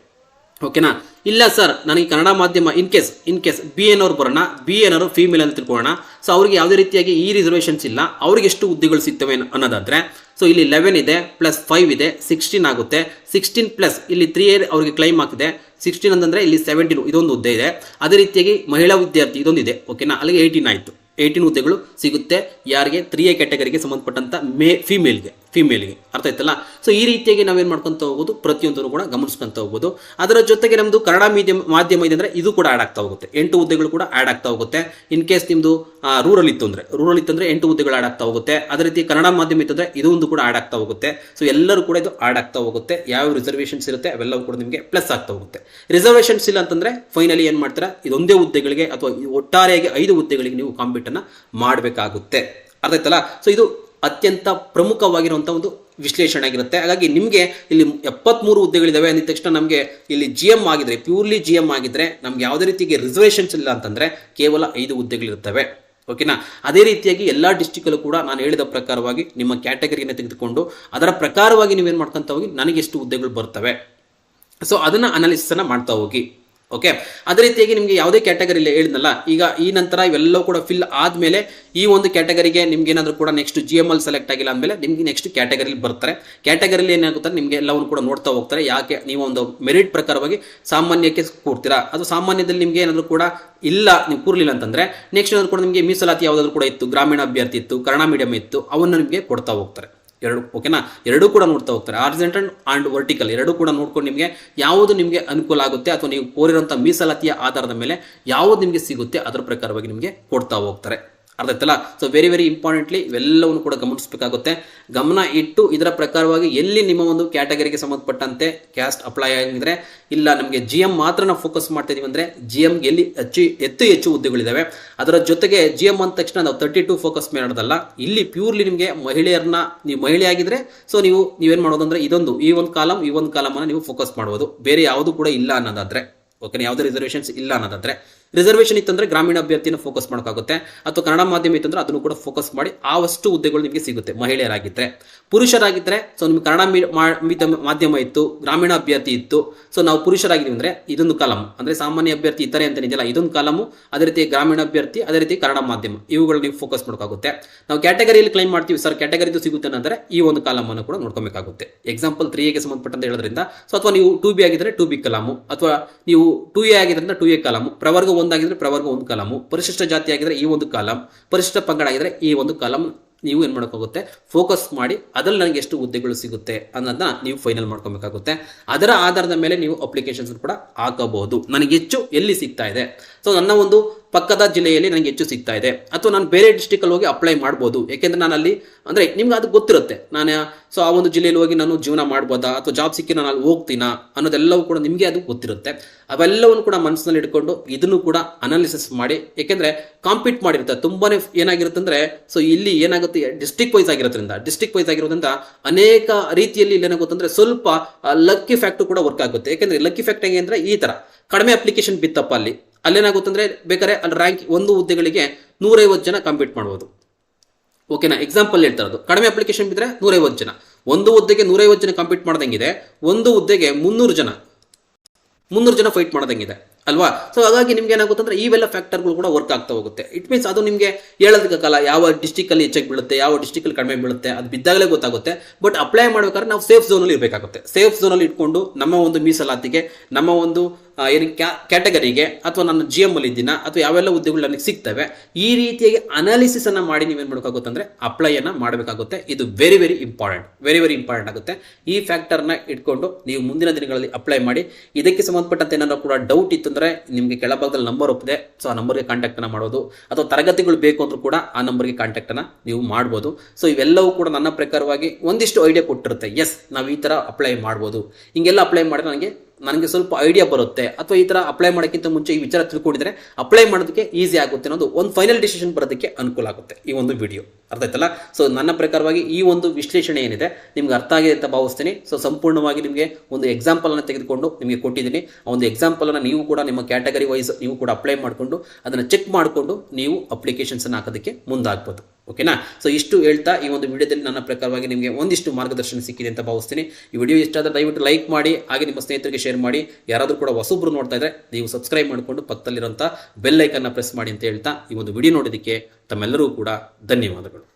ಓಕೆನಾ? ಇಲ್ಲ ಸರ್, ನನಗೆ ಕನ್ನಡ ಮಾಧ್ಯಮ in case in case B N ಅವ್ರು ಬರೋಣ. ಬಿ ಎನ್ ಅವರು ಫೀಮೇಲ್ ಅಂತ ತಿಳ್ಕೊಳ್ಳೋಣ. ಸೊ ಅವ್ರಿಗೆ ಯಾವುದೇ ರೀತಿಯಾಗಿ ಈ ರಿಸರ್ವೇಷನ್ಸ್ ಇಲ್ಲ. ಅವ್ರಿಗೆ ಎಷ್ಟು ಹುದ್ದೆಗಳು ಸಿಗ್ತವೆ ಅನ್ನೋದಾದರೆ ಸೊ ಇಲ್ಲಿ ಲೆವೆನ್ ಇದೆ ಪ್ಲಸ್ ಫೈವ್ ಇದೆ ಸಿಕ್ಸ್ಟೀನ್ ಆಗುತ್ತೆ. ಸಿಕ್ಸ್ಟೀನ್ ಪ್ಲಸ್ ಇಲ್ಲಿ ತ್ರೀ ಇಯರ್ ಅವ್ರಿಗೆ ಕ್ಲೈಮ್ ಆಗ್ತಿದೆ ಸಿಕ್ಸ್ಟೀನ್ ಅಂತಂದ್ರೆ ಇಲ್ಲಿ ಸೆವೆಂಟೀನ್ ಇದೊಂದು ಹುದ್ದೆ ಇದೆ. ಅದೇ ರೀತಿಯಾಗಿ ಮಹಿಳಾ ವಿದ್ಯಾರ್ಥಿ ಇದೊಂದಿದೆ. ಓಕೆನಾ? ಅಲ್ಲಿಗೆ ಏಯ್ಟೀನ್ ಆಯಿತು. ಏಯ್ಟೀನ್ ಹುದ್ದೆಗಳು ಸಿಗುತ್ತೆ. ಯಾರಿಗೆ? ತ್ರೀ ಎ ಕ್ಯಾಟಗರಿಗೆ ಸಂಬಂಧಪಟ್ಟಂತ ಮೇ ಫಿಮೇಲ್ಗೆ ಫಿಮೇಲ್ಗೆ ಅರ್ಥ ಆಯ್ತಲ್ಲ? ಸೊ ಈ ರೀತಿಯಾಗಿ ನಾವೇನು ಮಾಡ್ಕೊಂತ ಹೋಗ್ಬೋದು? ಪ್ರತಿಯೊಂದನ್ನು ಕೂಡ ಗಮನಿಸ್ಕೊಂತ ಹೋಗ್ಬೋದು. ಅದರ ಜೊತೆಗೆ ನಮ್ಮದು ಕನ್ನಡ ಮೀಡಿಯಂ, ಮಾಧ್ಯಮ ಇದೆ ಅಂದರೆ ಇದು ಕೂಡ ಆ್ಯಡ್ ಆಗ್ತಾ ಹೋಗುತ್ತೆ. ಎಂಟು ಹುದ್ದೆಗಳು ಕೂಡ ಆ್ಯಡ್ ಆಗ್ತಾ ಹೋಗುತ್ತೆ. ಇನ್ ಕೇಸ್ ನಿಮ್ಮದು ರೂರಲ್ ಇತ್ತು ಅಂದರೆ ರೂರಲ್ ಇತ್ತು ಅಂದರೆ ಎಂಟು ಹುದ್ದೆಗಳು ಆ್ಯಡ್ ಆಗ್ತಾ ಹೋಗುತ್ತೆ. ಅದೇ ರೀತಿ ಕನ್ನಡ ಮಾಧ್ಯಮ ಇತ್ತು ಅಂದರೆ ಇದು ಒಂದು ಕೂಡ ಆ್ಯಡ್ ಆಗ್ತಾ ಹೋಗುತ್ತೆ. ಸೊ ಎಲ್ಲರೂ ಕೂಡ ಇದು ಆ್ಯಡ್ ಆಗ್ತಾ ಹೋಗುತ್ತೆ. ಯಾವ ರಿಸರ್ವೇಷನ್ಸ್ ಇರುತ್ತೆ ಅವೆಲ್ಲವೂ ಕೂಡ ನಿಮಗೆ ಪ್ಲಸ್ ಆಗ್ತಾ ಹೋಗುತ್ತೆ. ರಿಸರ್ವೇಷನ್ಸ್ ಇಲ್ಲ ಅಂತಂದ್ರೆ ಫೈನಲಿ ಏನು ಮಾಡ್ತೀರಾ? ಇದೊಂದೇ ಹುದ್ದೆಗಳಿಗೆ ಅಥವಾ ಒಟ್ಟಾರೆಯಾಗಿ ಐದು ಹುದ್ದೆಗಳಿಗೆ ನೀವು ಕಾಂಪಿಟನ್ನು ಮಾಡಬೇಕಾಗುತ್ತೆ. ಅರ್ಥ ಆಯ್ತಲ್ಲ ಸೊ ಇದು ಅತ್ಯಂತ ಪ್ರಮುಖವಾಗಿರುವಂಥ ಒಂದು ವಿಶ್ಲೇಷಣೆ ಆಗಿರುತ್ತೆ. ಹಾಗಾಗಿ ನಿಮಗೆ ಇಲ್ಲಿ ಎಪ್ಪತ್ತ್ಮೂರು ಹುದ್ದೆಗಳಿದ್ದಾವೆ ಅಂದಿದ ತಕ್ಷಣ ನಮಗೆ ಇಲ್ಲಿ ಜಿ ಎಂ ಆಗಿದ್ರೆ ಪ್ಯೂರ್ಲಿ ಜಿ ಎಂ ಆಗಿದ್ರೆ ನಮ್ಗೆ ಯಾವುದೇ ರೀತಿಗೆ ರಿಸರ್ವೇಷನ್ಸ್ ಇಲ್ಲ ಅಂತಂದ್ರೆ ಕೇವಲ ಐದು ಹುದ್ದೆಗಳಿರ್ತವೆ ಓಕೆನಾ ಅದೇ ರೀತಿಯಾಗಿ ಎಲ್ಲ ಡಿಸ್ಟಿಕಲ್ಲೂ ಕೂಡ ನಾನು ಹೇಳಿದ ಪ್ರಕಾರವಾಗಿ ನಿಮ್ಮ ಕ್ಯಾಟಗರಿಯನ್ನು ತೆಗೆದುಕೊಂಡು ಅದರ ಪ್ರಕಾರವಾಗಿ ನೀವೇನು ಮಾಡ್ಕೊಂತ ಹೋಗಿ ನನಗೆ ಎಷ್ಟು ಹುದ್ದೆಗಳು ಬರ್ತವೆ. ಸೊ ಅದನ್ನ ಅನಾಲಿಸಿಸನ್ನು ಮಾಡ್ತಾ ಹೋಗಿ. ಓಕೆ ಅದೇ ರೀತಿಯಾಗಿ ನಿಮಗೆ ಯಾವುದೇ ಕ್ಯಾಟಗರಿಲಿ ಹೇಳಿದ್ನಲ್ಲ, ಈಗ ಈ ನಂತರ ಇವೆಲ್ಲವೂ ಕೂಡ ಫಿಲ್ ಆದಮೇಲೆ ಈ ಒಂದು ಕ್ಯಾಟಗರಿಗೆ ನಿಮ್ಗೆ ಏನಾದರೂ ಕೂಡ next G M L select ಆಗಿಲ್ಲ ಅಂದಮೇಲೆ ನಿಮ್ಗೆ ನೆಕ್ಸ್ಟ್ ಕ್ಯಾಟಗರಿಲಿ ಬರ್ತಾರೆ. ಕ್ಯಾಟಗರಿಲಿ ಏನಾಗುತ್ತೆ, ನಿಮಗೆ ಎಲ್ಲವನ್ನು ಕೂಡ ನೋಡ್ತಾ ಹೋಗ್ತಾರೆ. ಯಾಕೆ? ನೀವು ಒಂದು ಮೆರಿಟ್ ಪ್ರಕಾರವಾಗಿ ಸಾಮಾನ್ಯಕ್ಕೆ ಕೂರ್ತೀರಾ ಅದು ಸಾಮಾನ್ಯದಲ್ಲಿ ನಿಮಗೆ ಏನಾದರೂ ಕೂಡ ಇಲ್ಲ, ನೀವು ಕೂರ್ಲಿಲ್ಲ ಅಂತಂದ್ರೆ ನೆಕ್ಸ್ಟ್ ಏನಾದರೂ ಕೂಡ ನಿಮಗೆ ಮೀಸಲಾತಿ ಯಾವುದಾದ್ರು ಕೂಡ ಇತ್ತು ಗ್ರಾಮೀಣ ಅಭ್ಯರ್ಥಿ ಇತ್ತು, ಕನ್ನಡ ಮೀಡಿಯಂ ಇತ್ತು, ಅವನ್ನು ನಿಮಗೆ ಕೊಡ್ತಾ ಹೋಗ್ತಾರೆ. ಎರಡು ಓಕೆನಾ ಎರಡೂ ಕೂಡ ನೋಡ್ತಾ ಹೋಗ್ತಾರೆ. ಆರ್ಜೆಂಟಲ್ ಆ್ಯಂಡ್ ವರ್ಟಿಕಲ್ ಎರಡೂ ಕೂಡ ನೋಡ್ಕೊಂಡು ನಿಮಗೆ ಯಾವುದು ನಿಮಗೆ ಅನುಕೂಲ ಆಗುತ್ತೆ ಅಥವಾ ನೀವು ಕೋರಿರುವಂಥ ಮೀಸಲಾತಿಯ ಆಧಾರದ ಮೇಲೆ ಯಾವುದು ನಿಮಗೆ ಸಿಗುತ್ತೆ ಅದರ ಪ್ರಕಾರವಾಗಿ ನಿಮಗೆ ಕೊಡ್ತಾ ಹೋಗ್ತಾರೆ. ಅರ್ಥ ಆಯ್ತಲ್ಲ? ಸೊ ವೆರಿ ವೆರಿ ಇಂಪಾರ್ಟೆಂಟ್ಲಿ ಇವೆಲ್ಲವನ್ನು ಕೂಡ ಗಮನಿಸಬೇಕಾಗುತ್ತೆ. ಗಮನ ಇಟ್ಟು ಇದರ ಪ್ರಕಾರವಾಗಿ ಎಲ್ಲಿ ನಿಮ್ಮ ಒಂದು ಕ್ಯಾಟಗರಿಗೆ ಸಂಬಂಧಪಟ್ಟಂತೆ ಕ್ಯಾಸ್ಟ್ ಅಪ್ಲೈ ಆಗಿದ್ರೆ, ಇಲ್ಲ ನಮಗೆ ಜಿ ಎಂ ಮಾತ್ರ ನಾವು ಫೋಕಸ್ ಮಾಡ್ತಾ ಅಂದರೆ ಜಿ ಎಮ್ಗೆ ಎಲ್ಲಿ ಹೆಚ್ಚು ಹೆಚ್ಚು ಹೆಚ್ಚು ಹುದ್ದೆಗಳಿದ್ದಾವೆ ಅದರ ಜೊತೆಗೆ ಜಿ ಎಂ ಅಂದ ತಕ್ಷಣ ನಾವು ತರ್ಟಿ ಟು ಫೋಕಸ್ ಮಾಡೋದಲ್ಲ, ಇಲ್ಲಿ ಪ್ಯೂರ್ಲಿ ನಿಮಗೆ ಮಹಿಳೆಯರನ್ನ, ನೀವು ಮಹಿಳೆ ಆಗಿದ್ರೆ ಸೊ ನೀವು, ನೀವೇನು ಮಾಡೋದು ಅಂದರೆ ಇದೊಂದು, ಈ ಒಂದು ಕಾಲಮ್ ಈ ಒಂದು ಕಾಲಮನ್ನು ನೀವು ಫೋಕಸ್ ಮಾಡ್ಬೋದು. ಬೇರೆ ಯಾವುದು ಕೂಡ ಇಲ್ಲ ಅನ್ನೋದಾದರೆ ಓಕೆ ಯಾವುದೇ ರಿಸರ್ವೇಷನ್ಸ್ ಇಲ್ಲ ಅನ್ನೋದಾದ್ರೆ. ರಿಸರ್ವೇಷನ್ ಇತ್ತಂದ್ರೆ ಗ್ರಾಮೀಣ ಅಭ್ಯರ್ಥಿನ ಫೋಕಸ್ ಮಾಡೋಕ್ಕಾಗುತ್ತೆ. ಅಥವಾ ಕನ್ನಡ ಮಾಧ್ಯಮ ಇತ್ತಂದ್ರೆ ಅದನ್ನು ಕೂಡ ಫೋಕಸ್ ಮಾಡಿ ಆವಷ್ಟು ಹುದ್ದೆಗಳು ನಿಮಗೆ ಸಿಗುತ್ತೆ ಮಹಿಳೆಯರಾಗಿದ್ದರೆ ಪುರುಷರಾಗಿದ್ದರೆ ಸೊ ನಿಮ್ಗೆ ಕನ್ನಡ ಮಾಧ್ಯಮ ಇತ್ತು, ಗ್ರಾಮೀಣ ಅಭ್ಯರ್ಥಿ ಇತ್ತು ಸೊ ನಾವು ಪುರುಷರಾಗಿದ್ದೀವಿ ಅಂದರೆ ಇದೊಂದು ಕಾಲಮ್ ಅಂದರೆ ಸಾಮಾನ್ಯ ಅಭ್ಯರ್ಥಿ ಇತರೆ ಅಂತ ಇದೆಯಲ್ಲ ಇದೊಂದು ಕಾಲಮು, ಅದೇ ರೀತಿ ಗ್ರಾಮೀಣ ಅಭ್ಯರ್ಥಿ, ಅದೇ ರೀತಿ ಕನ್ನಡ ಮಾಧ್ಯಮ, ಇವುಗಳು ನೀವು ಫೋಕಸ್ ಮಾಡೋಕ್ಕಾಗುತ್ತೆ. ನಾವು ಕ್ಯಾಟಗರಿಯಲ್ಲಿ ಕ್ಲೈಮ್ ಮಾಡ್ತೀವಿ ಸರ್ ಕ್ಯಾಟಗರಿದು ಸಿಗುತ್ತೆ ಅಂದರೆ ಈ ಒಂದು ಕಾಲಮನ್ನು ಕೂಡ ನೋಡ್ಕೊಬೇಕಾಗುತ್ತೆ. ಎಕ್ಸಾಂಪಲ್ ತ್ರೀ ಎಗೆ ಸಂಬಂಧಪಟ್ಟಂತ ಹೇಳೋದ್ರಿಂದ ಸೊ ಅಥವಾ ನೀವು ಟು ಬಿ ಆಗಿದ್ರೆ ಟು ಬಿ ಕಲಾಮು, ಅಥವಾ ನೀವು ಟು ಎ ಆಗಿದ್ರಿಂದ ಟು ಎ ಕಲಾಮು, ಪ್ರವರ್ಗ ಒಂದಾಗಿದ್ರೆ ಪ್ರವರ್ಗ ಒಂದು ಕಾಲಮು. ಪರಿಶಿಷ್ಟ ಜಾತಿ ಆಗಿದ್ರೆ ಈ ಒಂದು ಕಾಲಂ. ಪರಿಶಿಷ್ಟ ಪಂಗಡ ಆಗಿದ್ರೆ ಈ ಒಂದು ಕಾಲಮ್ ನೀವು ಏನು ಮಾಡೋಕ್ಕಾಗುತ್ತೆ ಫೋಕಸ್ ಮಾಡಿ ಅದರಲ್ಲಿ ನನಗೆ ಎಷ್ಟು ಹುದ್ದೆಗಳು ಸಿಗುತ್ತೆ ಅನ್ನೋದನ್ನ ನೀವು ಫೈನಲ್ ಮಾಡ್ಕೊಬೇಕಾಗುತ್ತೆ. ಅದರ ಆಧಾರದ ಮೇಲೆ ನೀವು ಅಪ್ಲಿಕೇಶನ್ಸ್ ಕೂಡ ಹಾಕಬಹುದು. ನನಗೆ ಹೆಚ್ಚು ಎಲ್ಲಿ ಸಿಗ್ತಾ ಇದೆ? ಸೊ ನನ್ನ ಒಂದು ಪಕ್ಕದ ಜಿಲ್ಲೆಯಲ್ಲಿ ನನಗೆ ಹೆಚ್ಚು ಸಿಗ್ತಾ ಇದೆ. ಅಥವಾ ನಾನು ಬೇರೆ ಡಿಸ್ಟಿಕಲ್ಲಿ ಹೋಗಿ ಅಪ್ಲೈ ಮಾಡ್ಬೋದು. ಯಾಕೆಂದ್ರೆ ನಾನು ಅಲ್ಲಿ ಅಂದರೆ ನಿಮ್ಗೆ ಅದು ಗೊತ್ತಿರುತ್ತೆ. ನಾನು ಸೊ ಆ ಒಂದು ಜಿಲ್ಲೆಯಲ್ಲಿ ಹೋಗಿ ನಾನು ಜೀವನ ಮಾಡ್ಬೋದಾ? ಅಥವಾ ಜಾಬ್ ಸಿಕ್ಕಿ ನಾನು ಅಲ್ಲಿ ಹೋಗ್ತೀನಾ? ಅನ್ನೋದೆಲ್ಲವೂ ಕೂಡ ನಿಮಗೆ ಅದು ಗೊತ್ತಿರುತ್ತೆ. ಅವೆಲ್ಲವನ್ನು ಕೂಡ ಮನಸ್ಸಿನಲ್ಲಿ ಇಟ್ಕೊಂಡು ಇದನ್ನು ಕೂಡ ಅನಾಲಿಸಿಸ್ ಮಾಡಿ. ಯಾಕೆಂದ್ರೆ ಕಾಂಪೀಟ್ ಮಾಡಿರುತ್ತೆ. ತುಂಬಾನೇ ಏನಾಗಿರುತ್ತೆ ಅಂದ್ರೆ ಸೊ ಇಲ್ಲಿ ಏನಾಗುತ್ತೆ ಡಿಸ್ಟ್ರಿಕ್ಟ್ ವೈಸ್ ಆಗಿರೋದ್ರಿಂದ ಡಿಸ್ಟ್ರಿಕ್ಟ್ ವೈಸ್ ಆಗಿರೋದ್ರಿಂದ ಅನೇಕ ರೀತಿಯಲ್ಲಿ ಇಲ್ಲಿ ಏನಾಗುತ್ತೆ ಅಂದ್ರೆ ಸ್ವಲ್ಪ ಲಕ್ಕಿ ಫ್ಯಾಕ್ಟ್ ಕೂಡ ವರ್ಕ್ ಆಗುತ್ತೆ. ಯಾಕಂದ್ರೆ ಲಕ್ಕಿ ಫ್ಯಾಕ್ಟ್ ಹೆಂಗೆ ಅಂದ್ರೆ ಈ ತರ. ಕಡಿಮೆ ಅಪ್ಲಿಕೇಶನ್ ಬಿತ್ತಪ್ಪ ಅಲ್ಲಿ. ಅಲ್ಲೇನಾಗುತ್ತೆ ಅಂದ್ರೆ ಬೇಕಾದ್ರೆ ಅಲ್ಲಿ ರ್ಯಾಂಕ್ ಒಂದು ಹುದ್ದೆಗಳಿಗೆ ನೂರೈವತ್ತು ಜನ ಕಾಂಪೀಟ್ ಮಾಡ್ಬೋದು. ಓಕೆನಾ ಎಕ್ಸಾಂಪಲ್ ಹೇಳ್ತಾ ಇರೋದು. ಕಡಿಮೆ ಅಪ್ಲಿಕೇಶನ್ ಬಿದ್ದರೆ ನೂರೈವತ್ತು ಜನ. ಒಂದು ಹುದ್ದೆಗೆ ನೂರೈವತ್ತು ಜನ ಕಾಂಪೀಟ್ ಮಾಡ್ದಂಗಿದೆ. ಒಂದು ಹುದ್ದೆಗೆ ಮುನ್ನೂರು ಜನ. ಮುನ್ನೂರು ಜನ ಫೈಟ್ ಮಾಡ್ದಂಗಿದೆ. ಅಲ್ವಾ? ಸೊ ಹಾಗಾಗಿ ನಿಮ್ಗೆ ಏನಾಗುತ್ತೆ ಅಂದ್ರೆ ಇವೆಲ್ಲ ಫ್ಯಾಕ್ಟರ್ಗಳು ಕೂಡ ವರ್ಕ್ ಆಗ್ತಾ ಹೋಗುತ್ತೆ. ಇಟ್ ಮೀನ್ಸ್ ಅದು ನಿಮಗೆ ಹೇಳೋದಕ್ಕಾಗಲ್ಲ ಯಾವ ಡಿಸ್ಟಿಕಲ್ಲಿ ಹೆಚ್ಚಾಗಿ ಬೀಳುತ್ತೆ, ಯಾವ ಡಿಸ್ಟಿಕಲ್ಲಿ ಕಡಿಮೆ ಬೀಳುತ್ತೆ, ಅದು ಬಿದ್ದಾಗಲೇ ಗೊತ್ತಾಗುತ್ತೆ. ಬಟ್ ಅಪ್ಲೈ ಮಾಡ್ಬೇಕಾದ್ರೆ ನಾವು ಸೇಫ್ ಝೋನಲ್ಲಿ ಇರಬೇಕಾಗುತ್ತೆ. ಸೇಫ್ ಝೋನಲ್ಲಿ ಇಟ್ಕೊಂಡು ನಮ್ಮ ಒಂದು ಮೀಸಲಾತಿಗೆ, ನಮ್ಮ ಒಂದು ಏನು ಕ್ಯಾಟಗರಿಗೆ ಅಥವಾ ನನ್ನ ಜಿ ಎಂ ಅಲ್ಲಿ ಇದ್ದೀನ ಅಥವಾ ಯಾವೆಲ್ಲ ಉದ್ಯೋಗಗಳು ನನಗೆ ಸಿಗ್ತವೆ, ಈ ರೀತಿಯಾಗಿ ಅನಾಲಿಸಿಸ್ ಅನ್ನ ಮಾಡಿ ನೀವೇನು ಮಾಡಬೇಕಾಗುತ್ತೆ ಅಂದ್ರೆ ಅಪ್ಲೈ ಅನ್ನ ಮಾಡಬೇಕಾಗುತ್ತೆ. ಇದು very very important very very important ಆಗುತ್ತೆ. ಈ ಫ್ಯಾಕ್ಟರ್ನ ಇಟ್ಕೊಂಡು ನೀವು ಮುಂದಿನ ದಿನಗಳಲ್ಲಿ ಅಪ್ಲೈ ಮಾಡಿ. ಇದಕ್ಕೆ ಸಂಬಂಧಪಟ್ಟಂತೆ ಏನಾದ್ರು ಕೂಡ ಡೌಟ್ ಇತ್ತು ಅಂದ್ರೆ ನಿಮಗೆ ಕೆಳಭಾಗದಲ್ಲಿ ನಂಬರ್ ಒಪ್ಪಿದೆ. ಸೊ ಆ ನಂಬರ್ಗೆ ಕಾಂಟ್ಯಾಕ್ಟ್ ಅನ್ನ ಮಾಡೋದು. ಅಥವಾ ತರಗತಿಗಳು ಬೇಕು ಅಂದ್ರೂ ಕೂಡ ಆ ನಂಬರ್ಗೆ ಕಾಂಟ್ಯಾಕ್ಟ್ ಅನ್ನ ನೀವು ಮಾಡ್ಬೋದು. ಸೊ ಇವೆಲ್ಲವೂ ಕೂಡ ನನ್ನ ಪ್ರಕಾರವಾಗಿ ಒಂದಿಷ್ಟು ಐಡಿಯಾ ಕೊಟ್ಟಿರುತ್ತೆ. ಎಸ್ ನಾವು ಈ ತರ ಅಪ್ಲೈ ಮಾಡ್ಬೋದು. ಹಿಂಗೆಲ್ಲ ಅಪ್ಲೈ ಮಾಡಿದ್ರೆ ನನಗೆ ನನಗೆ ಸ್ವಲ್ಪ ಐಡಿಯಾ ಬರುತ್ತೆ ಅಥವಾ ಈ ಥರ ಅಪ್ಲೈ ಮಾಡೋಕ್ಕಿಂತ ಮುಂಚೆ ಈ ವಿಚಾರ ತಿಳ್ಕೊಂಡಿದ್ರೆ ಅಪ್ಲೈ ಮಾಡೋದಕ್ಕೆ ಈಸಿ ಆಗುತ್ತೆ ಅನ್ನೋದು ಒಂದು ಫೈನಲ್ ಡಿಸಿಷನ್ ಬರೋದಕ್ಕೆ ಅನುಕೂಲ ಆಗುತ್ತೆ ಈ ಒಂದು ವಿಡಿಯೋ ಅರ್ಥ ಆಯ್ತಲ್ಲ? ಸೊ ನನ್ನ ಪ್ರಕಾರವಾಗಿ ಈ ಒಂದು ವಿಶ್ಲೇಷಣೆ ಏನಿದೆ, ನಿಮ್ಗೆ ಅರ್ಥ ಆಗಿದೆ ಅಂತ ಭಾವಿಸ್ತೀನಿ. ಸೊ ಸಂಪೂರ್ಣವಾಗಿ ನಿಮಗೆ ಒಂದು ಎಕ್ಸಾಂಪಲನ್ನು ತೆಗೆದುಕೊಂಡು ನಿಮಗೆ ಕೊಟ್ಟಿದ್ದೀನಿ. ಆ ಒಂದು ಎಕ್ಸಾಂಪಲನ್ನು ನೀವು ಕೂಡ ನಿಮ್ಮ ಕ್ಯಾಟಗರಿ ವೈಸ್ ನೀವು ಕೂಡ ಅಪ್ಲೈ ಮಾಡಿಕೊಂಡು, ಅದನ್ನು ಚೆಕ್ ಮಾಡಿಕೊಂಡು ನೀವು ಅಪ್ಲಿಕೇಶನ್ಸ್ ಅನ್ನು ಹಾಕೋದಕ್ಕೆ ಮುಂದಾಗ್ಬೋದು. ಓಕೆನಾ ಸೊ ಇಷ್ಟು ಹೇಳ್ತಾ ಈ ಒಂದು ವಿಡಿಯೋದಲ್ಲಿ ನನ್ನ ಪ್ರಕಾರವಾಗಿ ನಿಮಗೆ ಒಂದಿಷ್ಟು ಮಾರ್ಗದರ್ಶನ ಸಿಕ್ಕಿದೆ ಅಂತ ಭಾವಿಸ್ತೀನಿ. ಈ ವಿಡಿಯೋ ಇಷ್ಟ ಆದರೆ ದಯವಿಟ್ಟು ಲೈಕ್ ಮಾಡಿ, ಹಾಗೆ ನಿಮ್ಮ ಸ್ನೇಹಿತರಿಗೆ ಶೇರ್ ಮಾಡಿ. ಯಾರಾದರೂ ಕೂಡ ಹೊಸಬ್ರು ನೋಡ್ತಾ ಇದ್ರೆ ನೀವು ಸಬ್ಸ್ಕ್ರೈಬ್ ಮಾಡಿಕೊಂಡು ಪಕ್ಕದಲ್ಲಿರುವಂಥ ಬೆಲ್ ಐಕನ್ನ ಪ್ರೆಸ್ ಮಾಡಿ ಅಂತ ಹೇಳ್ತಾ ಈ ಒಂದು ವಿಡಿಯೋ ನೋಡೋದಕ್ಕೆ ತಮ್ಮೆಲ್ಲರೂ ಕೂಡ ಧನ್ಯವಾದಗಳು.